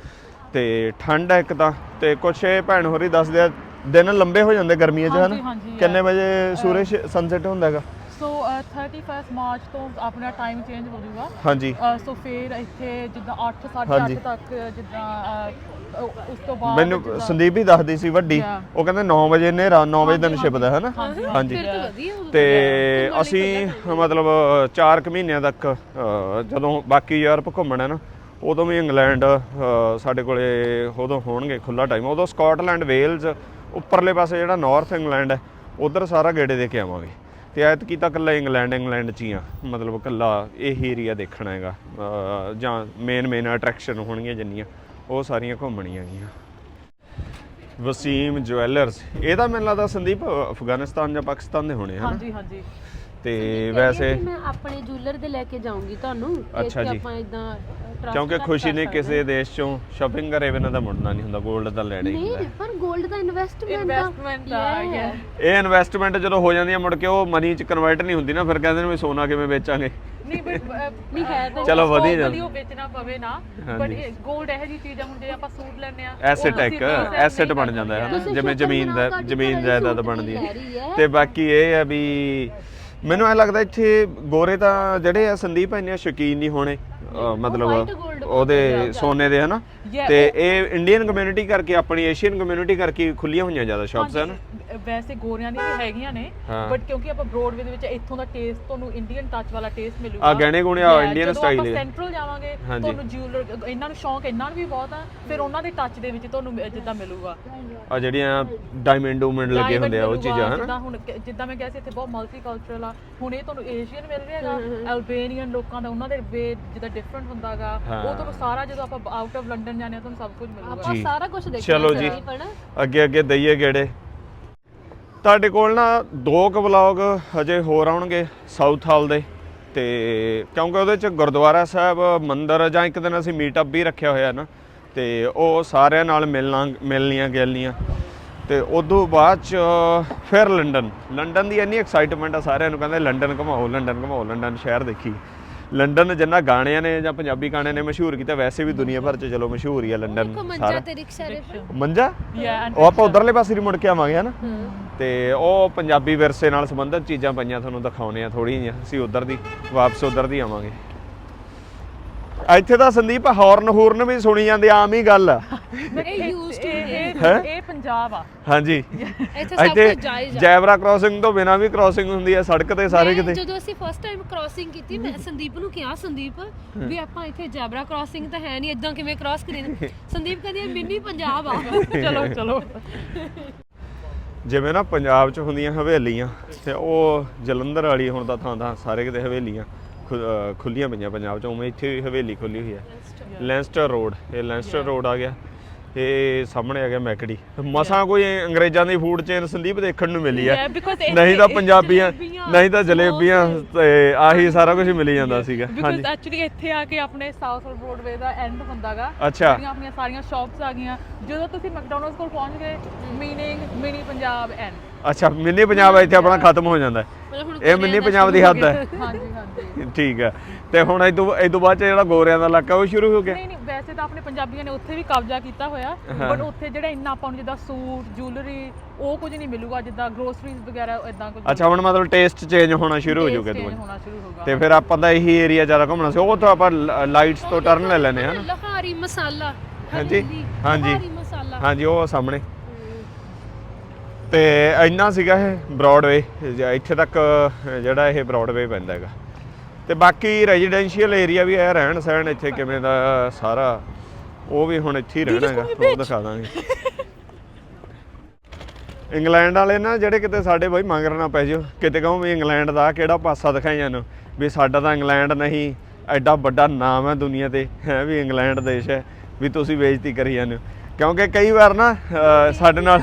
ਤੇ ਠੰਡ ਹੈ ਇੱਕ ਤਾਂ ਤੇ ਕੁਛ ਇਹ ਭੈਣ ਹੋਰੀ ਦੱਸਦੇ ਆ ਦਿਨ ਲੰਬੇ ਹੋ ਜਾਂਦੇ ਗਰਮੀਆਂ 'ਚ
ਹਾਂਜੀ,
ਹਨ?
ਹਾਂਜੀ,
ਕਿੰਨੇ ਵਜੇ ਸੂਰਜ ਸਨਸੈਟ ਹੁੰਦਾ ਹੈਗਾ?
ਸੋ 31 ਮਾਰਚ ਤੋਂ ਆਪਣਾ ਟਾਈਮ ਚੇਂਜ ਹੋ ਜਾਊਗਾ।
ਹਾਂਜੀ।
ਅ, ਸੋ ਫਿਰ ਇੱਥੇ ਜਿੱਦਾਂ 8
ਹਾਂਜੀ।
8:30 ਤੱਕ ਜਿੱਦਾਂ ਅ, ਉਸ ਤੋਂ ਬਾਅਦ
ਮੈਨੂੰ
ਜਿੱਦਾਂ-
ਸੰਦੀਪ ਵੀ ਦੱਸਦੀ ਸੀ ਵੱਡੀ।
Yeah.
ਉਹ ਕਹਿੰਦੇ 9 ਵਜੇ ਹਨੇਰਾ 9 ਵਜੇ ਦਿਨ ਛਿਪਦਾ ਹੈ ਨਾ
ਹਾਂਜੀ,
ਹਾਂਜੀ।
ਫਿਰ ਤਾਂ ਵਧੀਆ ਉਦੋਂ
ਤੇ ਅਸੀਂ ਮਤਲਬ 4 ਕੁ ਮਹੀਨਿਆਂ ਤੱਕ ਅ, ਜਦੋਂ ਬਾਕੀ ਯੂਰਪ ਘੁੰਮਣਾ ਨਾ ਉਦੋਂ ਵੀ ਇੰਗਲੈਂਡ ਸਾਡੇ ਕੋਲੇ ਉਦੋਂ ਹੋਣਗੇ ਖੁੱਲਾ ਟਾਈਮ ਉਦੋਂ ਸਕਾਟਲੈਂਡ ਵੇਲਜ਼ ਉੱਪਰਲੇ ਪਾਸੇ ਜਿਹੜਾ ਨਾਰਥ ਇੰਗਲੈਂਡ ਹੈ ਉਧਰ ਸਾਰਾ ਗੇੜੇ ਦੇ ਕੇ ਆਵਾਂਗੇ। ਤੇ ਐਤਕੀ ਤਾਂ ਇਕੱਲਾ ਇੰਗਲੈਂਡ ਇੰਗਲੈਂਡ ਚ ਹੀ ਆ। ਮਤਲਬ ਇਕੱਲਾ ਇਹ ਏਰੀਆ ਦੇਖਣਾ ਹੈਗਾ। ਜਾਂ ਮੇਨ ਮੇਨ ਅਟਰੈਕਸ਼ਨ ਹੋਣਗੀਆਂ ਜਿੰਨੀਆਂ ਉਹ ਸਾਰੀਆਂ ਘੁੰਮਣੀਆਂ ਗੀਆਂ ਵਸੀਮ ਜੁਐਲਰਸ ਇਹਦਾ ਮੈਨੂੰ ਲੱਗਦਾ ਸੰਦੀਪ ਅਫਗਾਨਿਸਤਾਨ ਜਾਂ ਪਾਕਿਸਤਾਨ ਦੇ ਹੋਣੇ ਹਨ?
ਹਾਂਜੀ ਹਾਂਜੀ।
ਤੇ ਵੈਸੇ
ਕਿ ਮੈਂ ਆਪਣੇ ਜੂਲਰ ਦੇ ਲੈ ਕੇ ਜਾਊਂਗੀ ਤੁਹਾਨੂੰ ਤੇ
ਜੀ।
ਆਪਾਂ ਇਦਾਂ
ਕਿਉਂਕਿ ਖੁਸ਼ੀ ਨੇ ਕਿਸੇ ਦੇਸ਼ ਚੋਂ ਸ਼ਾਪਿੰਗ ਕਰੇ ਬਿਨਾਂ ਤਾਂ ਮੁੜਨਾ ਨਹੀਂ ਹੁੰਦਾ 골ਡ ਤਾਂ ਲੈਣਾ ਹੁੰਦਾ।
ਨਹੀਂ ਪਰ 골ਡ ਦਾ ਇਨਵੈਸਟਮੈਂਟ ਆ
ਇਨਵੈਸਟਮੈਂਟ ਆ ਗਿਆ।
ਇਹ ਇਨਵੈਸਟਮੈਂਟ ਜਦੋਂ ਹੋ ਜਾਂਦੀ ਆ ਮੁੜ ਕੇ ਉਹ ਮਨੀ ਚ ਕਨਵਰਟ ਨਹੀਂ ਹੁੰਦੀ ਨਾ ਫਿਰ ਕਹਿੰਦੇ ਨੇ ਵੀ ਸੋਨਾ ਕਿਵੇਂ ਵੇਚਾਂਗੇ?
ਨਹੀਂ ਬਟ
ਨਹੀਂ ਹੈ ਤਾਂ
ਚਲੋ ਵਧੀਆ ਜਾਂਦਾ
ਉਹ ਵੇਚਣਾ ਪਵੇ ਨਾ ਬਟ 골ਡ ਇਹ ਜੀ ਚੀਜ਼ ਆ ਆਪਾਂ ਸੂਟ ਲੈਣੇ ਆ।
ਐਸੈਟ ਇੱਕ ਐਸੈਟ ਬਣ ਜਾਂਦਾ ਹੈ
ਨਾ
ਜਿਵੇਂ ਜ਼ਮੀਨ ਦਾ ਜ਼ਮੀਨ ਜਾਇਦਾਦ ਬਣਦੀ ਤੇ ਬਾਕੀ ਇਹ ਆ ਵੀ ਮੈਨੂੰ ਐ ਲੱਗਦਾ ਇੱਥੇ ਗੋਰੇ ਤਾਂ ਜਿਹੜੇ ਆ ਸੰਦੀਪ ਇੰਨੇ ਸ਼ੌਕੀਨ ਨਹੀਂ ਹੋਣੇ
white
ਮਤਲਬ ਉਹਦੇ ਸੋਨੇ ਦੇ ਹਨਾ?
Yeah,
ਤੇ ਇਹ ਇੰਡੀਅਨ ਕਮਿਊਨਿਟੀ ਕਰਕੇ ਆਪਣੀ ਏਸ਼ੀਅਨ ਕਮਿਊਨਿਟੀ ਕਰਕੇ ਖੁੱਲੀਆਂ ਹੋਈਆਂ ਜ਼ਿਆਦਾ ਸ਼ਾਪਸ ਹਨ?
ਵੈਸੇ ਗੋਰਿਆਂ ਦੀਆਂ ਵੀ ਹੈਗੀਆਂ ਨੇ
ਹਾਂ।
ਬਟ ਕਿਉਂਕਿ ਆਪਾਂ ਬ੍ਰੋਡਵੇ ਦੇ ਵਿੱਚ ਇੱਥੋਂ ਦਾ ਟੇਸਟ ਤੁਹਾਨੂੰ ਇੰਡੀਅਨ ਟੱਚ ਵਾਲਾ ਟੇਸਟ ਮਿਲੂਗਾ
ਆ ਗਹਿਣੇ ਗੁਣੇ ਆ
Yeah,
Indian
ਜਦੋਂ ਆਪਾਂ
ਦੇ।
ਸੈਂਟਰਲ ਜਾਵਾਂਗੇ
ਹਾਂਜੀ।
ਤੁਹਾਨੂੰ ਜਿਊਲਰ ਇਹਨਾਂ ਨੂੰ ਸ਼ੌਂਕ ਇਹਨਾਂ ਨੂੰ ਵੀ ਬਹੁਤ ਆ ਫਿਰ ਉਹਨਾਂ ਦੇ ਟੱਚ ਦੇ ਵਿੱਚ ਤੁਹਾਨੂੰ ਮਿ- ਜਿੱਦਾਂ ਮਿਲੂਗਾ
ਆ ਜਿਹੜੀਆਂ ਡਾਇਮੰਡ ਡੂਮੰਡ ਲੱਗੇ
Diamond
ਹੁੰਦੇ ਆ ਉਹ
ਮਿਲੂਗਾ,
ਚੀਜ਼ਾਂ ਹਨਾ
ਜਿੱਦਾਂ ਹੁਣ ਕ- ਜਿੱਦਾਂ ਮੈਂ ਕਿਹਾ ਸੀ ਇੱਥੇ ਬਹੁਤ ਮਲਟੀ ਕਲਚਰਲ ਆ ਹੁਣ ਇਹ ਤੁਹਾਨੂੰ ਏਸ਼ੀਅਨ ਮਿਲ ਰਿਹਾ ਹੈਗਾ ਅਲਬੇਨੀਅਨ ਲੋਕਾਂ ਦਾ ਉਹਨਾਂ ਦੇ ਵੇ ਜਿੱਦਾਂ ਡਿਫਰੈਂਟ ਹੁੰਦਾਗਾ
ਹਾਂ।
ਉਹ ਤੁਹਾਨੂੰ ਸਾਰਾ ਜਦੋਂ ਆਪਾਂ ਆਊਟ ਆਫ ਲੰਡਨ ਜਾਂਦੇ ਆ ਤੁਹਾਨੂੰ ਸਭ ਕੁਝ ਮਿਲੂਗਾ
ਆਪਾਂ
ਜੀ।
ਸਾਰਾ ਕੁਝ ਦੇਖਣਾ
ਚਲੋ ਜੀ। ਅੱਗੇ ਅੱਗੇ ਦਈਏ ਗੇੜੇ ਤੁਹਾਡੇ ਕੋਲ ਨਾ ਦੋ ਕੁ ਵਲੌਗ ਹਜੇ ਹੋਰ ਆਉਣਗੇ ਸਾਊਥ ਹਾਲ ਦੇ ਤੇ ਕਿਉਂਕਿ ਉਹਦੇ ਚ ਗੁਰਦੁਆਰਾ ਸਾਹਿਬ, ਮੰਦਿਰ ਜਾਂ ਇੱਕ ਦਿਨ ਅਸੀਂ ਮੀਟਅਪ ਵੀ ਰੱਖਿਆ ਹੋਇਆ ਨਾ, ਤੇ ਉਹ ਸਾਰਿਆਂ ਨਾਲ ਮਿਲਣਾ ਮਿਲਣੀਆਂ ਗਿਲਣੀਆਂ ਤੇ ਉਦੋਂ ਬਾਅਦ ਚ ਫਿਰ ਲੰਡਨ। ਲੰਡਨ ਦੀ ਇੰਨੀ ਐਕਸਾਈਟਮੈਂਟ ਆ ਸਾਰਿਆਂ ਨੂੰ, ਕਹਿੰਦੇ ਲੰਡਨ ਘਮਾਓ ਲੰਡਨ ਘਮਾਓ, ਲੰਡਨ ਸ਼ਹਿਰ ਦੇਖੀ। ਲੰਡਨ ਜਿੰਨਾ ਗਾਣਿਆਂ ਨੇ ਜਾਂ ਪੰਜਾਬੀ ਗਾਣਿਆਂ ਨੇ ਮਸ਼ਹੂਰ ਕੀਤਾ ਵੈਸੇ ਵੀ ਦੁਨੀਆ ਭਰ ਚ ਚਲੋ ਮਸ਼ਹੂਰ ਹੀ ਆ ਲੰਡਨ
ਕੋ ਮੰਜਾ ਤੇ ਰਿਕਸ਼ਾ ਦੇ
ਉਹ ਆਪਾਂ ਉਧਰਲੇ ਪਾਸੇ ਹੀ ਮੁੜ ਕੇ ਆਵਾਂਗੇ ਹਨਾ? ਤੇ ਉਹ ਪੰਜਾਬੀ ਵਿਰਸੇ ਨਾਲ ਸੰਬੰਧਿਤ ਚੀਜ਼ਾਂ ਪਈਆਂ ਤੁਹਾਨੂੰ ਦਿਖਾਉਣੇ ਆ ਥੋੜੀ ਜਿਹੀਆਂ। ਅਸੀਂ ਉਧਰ ਦੀ ਵਾਪਸ ਉਧਰ ਦੀ ਆਵਾਂਗੇ। ਇੱਥੇ ਤਾਂ ਸੰਦੀਪ ਹੌਰਨ ਹੂਰਨ ਵੀ ਸੁਣੀ ਜਾਂਦੇ ਆਮ ਹੀ ਗੱਲ ਆ।
ਇਹ ਯੂਜ਼ ਟੂ
ਇਹ ਇਹ-
ਹੈਂ?
ਇਹ ਪੰਜਾਬ ਆ।
ਹਾਂਜੀ।
ਇੱਥੇ ਸਭ
ਇੱਥੇ
ਕੁਝ ਜਾਇਜ਼ ਆ।
ਜੈਬਰਾ ਕ੍ਰਾਸਿੰਗ ਤੋਂ ਬਿਨਾ ਵੀ ਕ੍ਰਾਸਿੰਗ ਹੁੰਦੀ ਹੈ ਸੜਕ ਤੇ ਸਾਰੇ
ਮੈਂ
ਕਿਤੇ।
ਜਦੋਂ ਅਸੀਂ ਫਸਟ ਟਾਈਮ ਕ੍ਰਾਸਿੰਗ ਕੀਤੀ ਮੈਂ ਸੰਦੀਪ ਨੂੰ ਕਿਹਾ ਸੰਦੀਪ ਵੀ ਆਪਾਂ ਇੱਥੇ ਜੈਬਰਾ ਕ੍ਰਾਸਿੰਗ ਤਾਂ ਹੈ ਨਹੀਂ ਇਦਾਂ ਕਿਵੇਂ ਕ੍ਰਾਸ ਕਰੀਏ? ਸੰਦੀਪ ਕਹਿੰਦੀ ਇਹ ਮਿੰਨੀ ਪੰਜਾਬ ਆ।
ਚਲੋ ਚਲੋ।
ਜਿਵੇਂ ਨਾ ਪੰਜਾਬ 'ਚ ਹੁੰਦੀਆਂ ਹਵੇਲੀਆਂ ਤੇ ਉਹ ਜਲੰਧਰ ਵਾਲੀ ਹੁਣ ਤਾਂ ਥਾਂ ਥਾਂ ਸਾਰੇ ਕਿਤੇ ਹਵੇਲੀਆਂ। ਖੁੱਲੀਆਂ ਪਈਆਂ ਪੰਜਾਬ 'ਚ ਉਵੇਂ ਇੱਥੇ ਵੀ ਹਵੇਲੀ ਖੁੱਲੀ ਹੋਈ ਹੈ। ਲੈਂਸਟਰ ਰੋਡ ਇਹ ਲੈਂਸਟਰ ਰੋਡ ਆ ਗਿਆ। ਇਹ ਸਾਹਮਣੇ ਆ ਗਿਆ ਮੈਕੜੀ। ਮਸਾਂ ਕੋਈ ਅੰਗਰੇਜ਼ਾਂ ਦੀ ਫੂਡ ਚੇਨ ਸੰਦੀਪ ਦੇਖਣ ਨੂੰ ਮਿਲੀ ਹੈ ਨਹੀਂ ਤਾਂ ਪੰਜਾਬੀਆਂ ਨਹੀਂ ਤਾਂ ਜਲੇਬੀਆਂ ਤੇ ਆਹੀ ਸਾਰਾ ਕੁਝ ਮਿਲੀ ਜਾਂਦਾ ਸੀਗਾ।
ਬਿਕਾਜ਼ ਐਕਚੁਅਲੀ ਇੱਥੇ ਆ ਕੇ ਆਪਣੇ ਸਾਊਥ ਬ੍ਰੋਡਵੇ ਦਾ ਐਂਡ ਹੁੰਦਾਗਾ।
ਅੱਛਾ।
ਆਪਣੀਆਂ ਸਾਰੀਆਂ ਸ਼ਾਪਸ ਆ ਗਈਆਂ। ਜਦੋਂ ਤੁਸੀਂ ਮੈਕਡੋਨਲਡਸ ਕੋਲ ਪਹੁੰਚ ਗਏ ਮੀਨਿੰਗ ਮਿਨੀ ਪੰਜਾਬ ਐਂਡ
ਅੱਛਾ ਮਿੰਨੀ ਪੰਜਾਬ ਇੱਥੇ ਆਪਣਾ ਖਤਮ ਹੋ ਜਾਂਦਾ। ਹੈ ਇਹ ਮਿੰਨੀ ਪੰਜਾਬ ਦੀ ਹੱਦ ਹੈ।
ਹਾਂਜੀ ਹਾਂਜੀ।
ਠੀਕ ਹੈ। ਤੇ ਹੁਣ ਇਹ ਤੋਂ ਇਹ ਤੋਂ ਬਾਅਦ 'ਚ ਜਿਹੜਾ ਗੋਰਿਆਂ ਦਾ ਇਲਾਕਾ ਉਹ ਸ਼ੁਰੂ ਹੋ ਗਿਆ?
ਨਹੀਂ ਨਹੀਂ ਵੈਸੇ ਤਾਂ ਆਪਣੇ ਪੰਜਾਬੀਆਂ ਨੇ ਉੱਥੇ ਵੀ ਕਬਜ਼ਾ ਕੀਤਾ ਹੋਇਆ ਬਟ ਉੱਥੇ ਜਿਹੜਾ ਇੰਨਾ ਆਪਾਂ ਨੂੰ ਜਿੱਦਾਂ ਸੂਟ ਜੁਐਲਰੀ ਉਹ ਕੁਝ ਨਹੀਂ ਮਿਲੂਗਾ ਜਿੱਦਾਂ ਗਰੋਸਰੀਜ਼ ਵਗੈਰਾ ਇਦਾਂ ਕੁਝ
ਅੱਛਾ ਹੁਣ ਮਤਲਬ ਟੇਸਟ ਚੇਂਜ ਹੋਣਾ ਸ਼ੁਰੂ ਹੋ ਜਾਊਗਾ
ਹੋਣਾ ਸ਼ੁਰੂ ਹੋਗਾ
ਤੇ ਫਿਰ ਆਪਾਂ ਦਾ ਇਹੀ ਏਰੀਆ ਜ਼ਿਆਦਾ ਘੁੰਮਣਾ ਸੀ ਉਹ ਤਾਂ ਆਪਾਂ ਲਾਈਟਸ ਤੋਂ ਟਰਨ ਲੈ ਲੈਨੇ ਹਨ
ਲਹਾਰੀ ਮਸਾਲਾ
ਹਾਂਜੀ, ਹਾਂਜੀ। ਹਾਂਜੀ ਉਹ ਸਾਹਮਣੇ। ਤੇ ਇੰਨਾ ਸੀਗਾ ਇਹ ਬ੍ਰੌਡਵੇ ਇੱਥੇ ਤੱਕ ਜਿਹੜਾ ਇਹ ਬ੍ਰੌਡਵੇ ਪੈਂਦਾ ਹੈਗਾ। ਤੇ ਬਾਕੀ ਰੈਜ਼ੀਡੈਂਸ਼ੀਅਲ ਏਰੀਆ ਵੀ ਹੈ ਰਹਿਣ ਸਹਿਣ ਇੱਥੇ ਕਿਵੇਂ ਦਾ ਸਾਰਾ ਉਹ ਵੀ ਹੁਣ ਇੱਥੇ ਹੀ ਰਹਿਣਾ ਹੈਗਾ ਉਹ ਦਿਖਾ ਦਾਂਗੇ। ਇੰਗਲੈਂਡ ਵਾਲੇ ਨਾ ਜਿਹੜੇ ਕਿਤੇ ਸਾਡੇ ਬਾਈ ਮੰਗਰ ਨਾ ਪੈ ਜਿਓ ਕਿਤੇ ਕਹੋ ਵੀ ਇੰਗਲੈਂਡ ਦਾ ਕਿਹੜਾ ਪਾਸਾ ਦਿਖਾਈ ਜਾਨੂੰ ਵੀ ਸਾਡਾ ਤਾਂ ਇੰਗਲੈਂਡ ਨਹੀਂ ਐਡਾ ਵੱਡਾ ਨਾਮ ਹੈ ਦੁਨੀਆ ਤੇ ਹੈ ਵੀ ਇੰਗਲੈਂਡ ਦੇਸ਼ ਹੈ ਵੀ ਤੁਸੀਂ ਬੇਇੱਜ਼ਤੀ ਕਰੀ ਜਾਂਦੇ ਹੋ। ਕਿਉਂਕਿ ਕਈ ਵਾਰ ਨਾ ਸਾਡੇ ਨਾਲ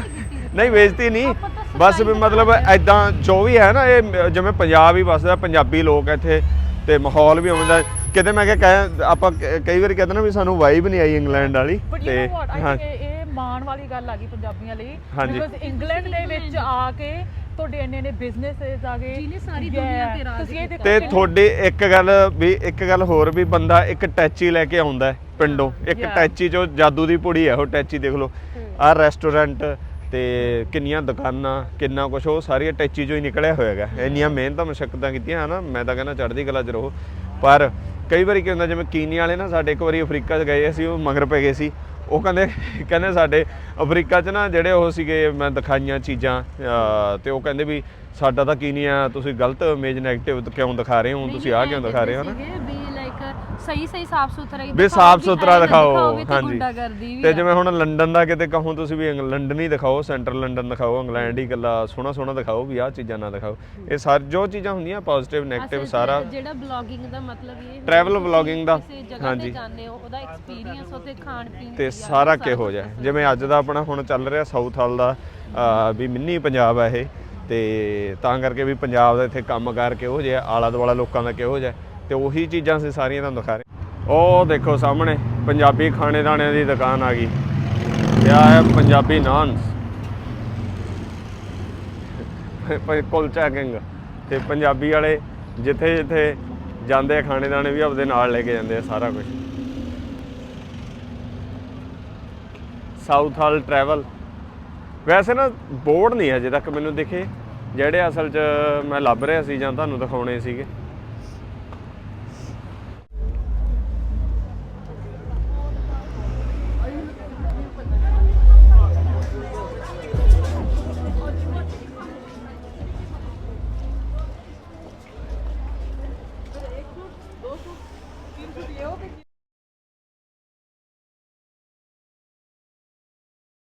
ਨਹੀਂ ਬੇਇੱਜ਼ਤੀ ਨਹੀਂ ਬਸ ਵੀ ਮਤਲਬ ਐਦਾਂ ਜੋ ਵੀ ਹੈ ਨਾ ਇਹ ਜਿਵੇਂ ਪੰਜਾਬ ਹੀ ਵਸਦਾ ਪੰਜਾਬੀ ਲੋਕ ਇੱਥੇ ਤੇ ਮਾਹੌਲ ਵੀ ਉਵੇਂ ਦਾ ਕਿਤੇ ਮੈਂ ਕਿਹਾ ਕਹਿ- ਆਪਾਂ ਕ- ਕਈ ਵਾਰੀ ਕਹਿੰਦੇ ਨਾ ਵੀ ਸਾਨੂੰ ਵਾਈਬ ਨਹੀਂ ਆਈ ਇੰਗਲੈਂਡ ਵਾਲੀ
but you know what I think ਇਹ ਮਾਣ ਵਾਲੀ ਗੱਲ ਆ ਗਈ ਪੰਜਾਬੀਆਂ ਲਈ।
ਹਾਂਜੀ।
ਬਿਕਾਜ਼ ਇੰਗਲੈਂਡ ਦੇ ਵਿੱਚ ਆ ਕੇ ਤੁਹਾਡੇ ਇੰਨੇ ਨੇ ਬਿਜ਼ਨੈਸਸ ਆ ਗਏ।
ਜਿਹਨੇ ਸਾਰੀ ਦੁਨੀਆ ਤੇ ਰਾਜ
ਤੁਸੀਂ ਇਹ ਦੇਖੋ
ਤੇ
ਕਿ-
ਤੁਹਾਡੀ ਇੱਕ ਗੱਲ ਵੀ ਇੱਕ ਗੱਲ ਹੋਰ ਵੀ ਬੰਦਾ ਇੱਕ ਟੈਚੀ ਲੈ ਕੇ ਆਉਂਦਾ ਹੈ ਪਿੰਡੋਂ। ਇੱਕ
Yeah.
ਟੈਚੀ ਚੋਂ ਜਾਦੂ ਦੀ ਪੁੜੀ ਹੈ ਉਹ ਟੈਚੀ ਦੇਖ ਲਓ। ਆਹ ਰੈਸਟੋਰੈਂਟ ਤੇ ਕਿੰਨੀਆਂ ਦੁਕਾਨਾਂ ਕਿੰਨਾ ਕੁਝ ਉਹ ਸਾਰੀਆਂ ਟੈਚੀ ਚੋਂ ਹੀ ਨਿਕਲਿਆ ਹੋਇਆਗਾ। ਇੰਨੀਆਂ ਮਿਹਨਤਾਂ ਮੁਸ਼ਕਲਾਂ ਕੀਤੀਆਂ ਹਨਾ? ਮੈਂ ਤਾਂ ਕਹਿੰਦਾ ਚੜ੍ਹਦੀ ਕਲਾ ਚ ਰਹੋ। ਪਰ ਕਈ ਵਾਰੀ ਕੀ ਹੁੰਦਾ ਜਿਵੇਂ ਕੀਨੀਆ ਵਾਲੇ ਨਾ ਸਾਡੇ ਇੱਕ ਵਾਰੀ ਅਫਰੀਕਾ 'ਚ ਗਏ ਅਸੀਂ ਉਹ ਮਗਰ ਪੈ ਗਏ ਸੀ। ਉਹ ਕਹਿੰਦੇ ਕਹਿੰਦੇ ਸਾਡੇ ਅਫਰੀਕਾ 'ਚ ਨਾ ਜਿਹੜੇ ਉਹ ਸੀਗੇ ਮੈਂ ਦਿਖਾਈਆਂ ਚੀਜ਼ਾਂ ਤੇ ਉਹ ਕਹਿੰਦੇ ਵੀ ਸਾਡਾ ਤਾਂ ਕੀਨੀਆ ਤੁਸੀਂ ਗਲਤ ਇਮੇਜ 네ਗੇਟਿਵ ਕਿਉਂ ਦਿਖਾ ਰਹੇ ਹੋ? ਤੁਸੀਂ ਆ ਕਿਉਂ ਦਿਖਾ ਰਹੇ ਹੋ ਨਾ
ਸਹੀ ਸਹੀ ਸਾਫ਼ ਸੁਥਰਾ ਹੀ
ਵੀ ਸਾਫ਼ ਸੁਥਰਾ ਦਿਖਾਓ ਹਾਂਜੀ ਤੇ
ਆ।
ਜਿਵੇਂ ਹੁਣ ਲੰਡਨ ਦਾ ਕਿਤੇ ਕਹੋ ਤੁਸੀਂ ਵੀ ਲੰਡਨ ਹੀ ਦਿਖਾਓ ਸੈਂਟਰਲ ਲੰਡਨ ਦਿਖਾਓ ਇੰਗਲੈਂਡ ਹੀ ਗੱਲਾਂ ਸੋਹਣਾ ਸੋਹਣਾ ਦਿਖਾਓ ਵੀ ਆਹ ਚੀਜ਼ਾਂ ਨਾ ਦਿਖਾਓ ਇਹ ਸਾਰ ਜੋ ਚੀਜ਼ਾਂ ਹੁੰਦੀਆਂ ਪੋਜ਼ਿਟਿਵ 네ਗੇਟਿਵ ਸਾਰਾ
ਜਿਹੜਾ ਬਲੌਗਿੰਗ ਦਾ ਮਤਲਬ ਇਹ ਕਿ ਤੁਸੀਂ
vlogging ਦਾ, ਹਾਂਜੀ।
ਤੇ ਜਾਂਦੇ ਹੋ ਉਹਦਾ ਐਕਸਪੀਰੀਅੰਸ ਉੱਥੇ ਖਾਣ ਪੀਣ
ਤੇ
ਦੀ ਆ,
ਸਾਰਾ ਜਿਹਾ ਹੈ।
ਦੱਸਣਾ।
ਜਿਵੇਂ ਅੱਜ ਦਾ ਆਪਣਾ ਹੁਣ ਚੱਲ ਰਿਹਾ ਸਾਊਥ ਹਾਲ ਦਾ ਵੀ ਮਿੰਨੀ ਪੰਜਾਬ ਹੈ ਇਹ ਤੇ ਤਾਂ ਕਰਕੇ ਵੀ ਪੰਜਾਬ ਦਾ ਇੱਥੇ ਕੰਮ ਕਾਰ ਕਿਹੋ ਜਿਹਾ ਆਲਾ ਦੁਆਲਾ ਲੋਕਾਂ ਦਾ ਕਿਹੋ ਜਿਹਾ ਤੇ ਉਹੀ ਚੀਜ਼ਾਂ ਸੀ ਸਾਰੀਆਂ ਤੁਹਾਨੂੰ ਦਿਖਾ ਰਹੇ। ਉਹ ਦੇਖੋ ਸਾਹਮਣੇ, ਪੰਜਾਬੀ ਖਾਣੇ ਦਾਣਿਆਂ ਦੀ ਦੁਕਾਨ ਆ ਗਈ। ਇਹ ਹੈ ਪੰਜਾਬੀ ਨਾਨਸ? ਪ- ਕੁਲਚਾ ਕਿੰਗ। ਤੇ ਪੰਜਾਬੀ ਵਾਲੇ ਜਿੱਥੇ ਜਿੱਥੇ ਜਾਂਦੇ ਖਾਣੇ ਦਾਣੇ ਵੀ ਆਪਦੇ ਨਾਲ ਲੈ ਕੇ ਜਾਂਦੇ ਆ ਸਾਰਾ ਕੁਝ ਸਾਊਥ ਹਾਲ ਟਰੈਵਲ। ਵੈਸੇ ਨਾ ਬੋਰਡ ਨਹੀਂ ਅਜੇ ਤੱਕ ਮੈਨੂੰ ਦਿਖੇ। ਜਿਹੜੇ ਅਸਲ 'ਚ ਮੈਂ ਲੱਭ ਰਿਹਾ ਸੀ ਜਾਂ ਤੁਹਾਨੂੰ ਦਿਖਾਉਣੇ ਸੀਗੇ।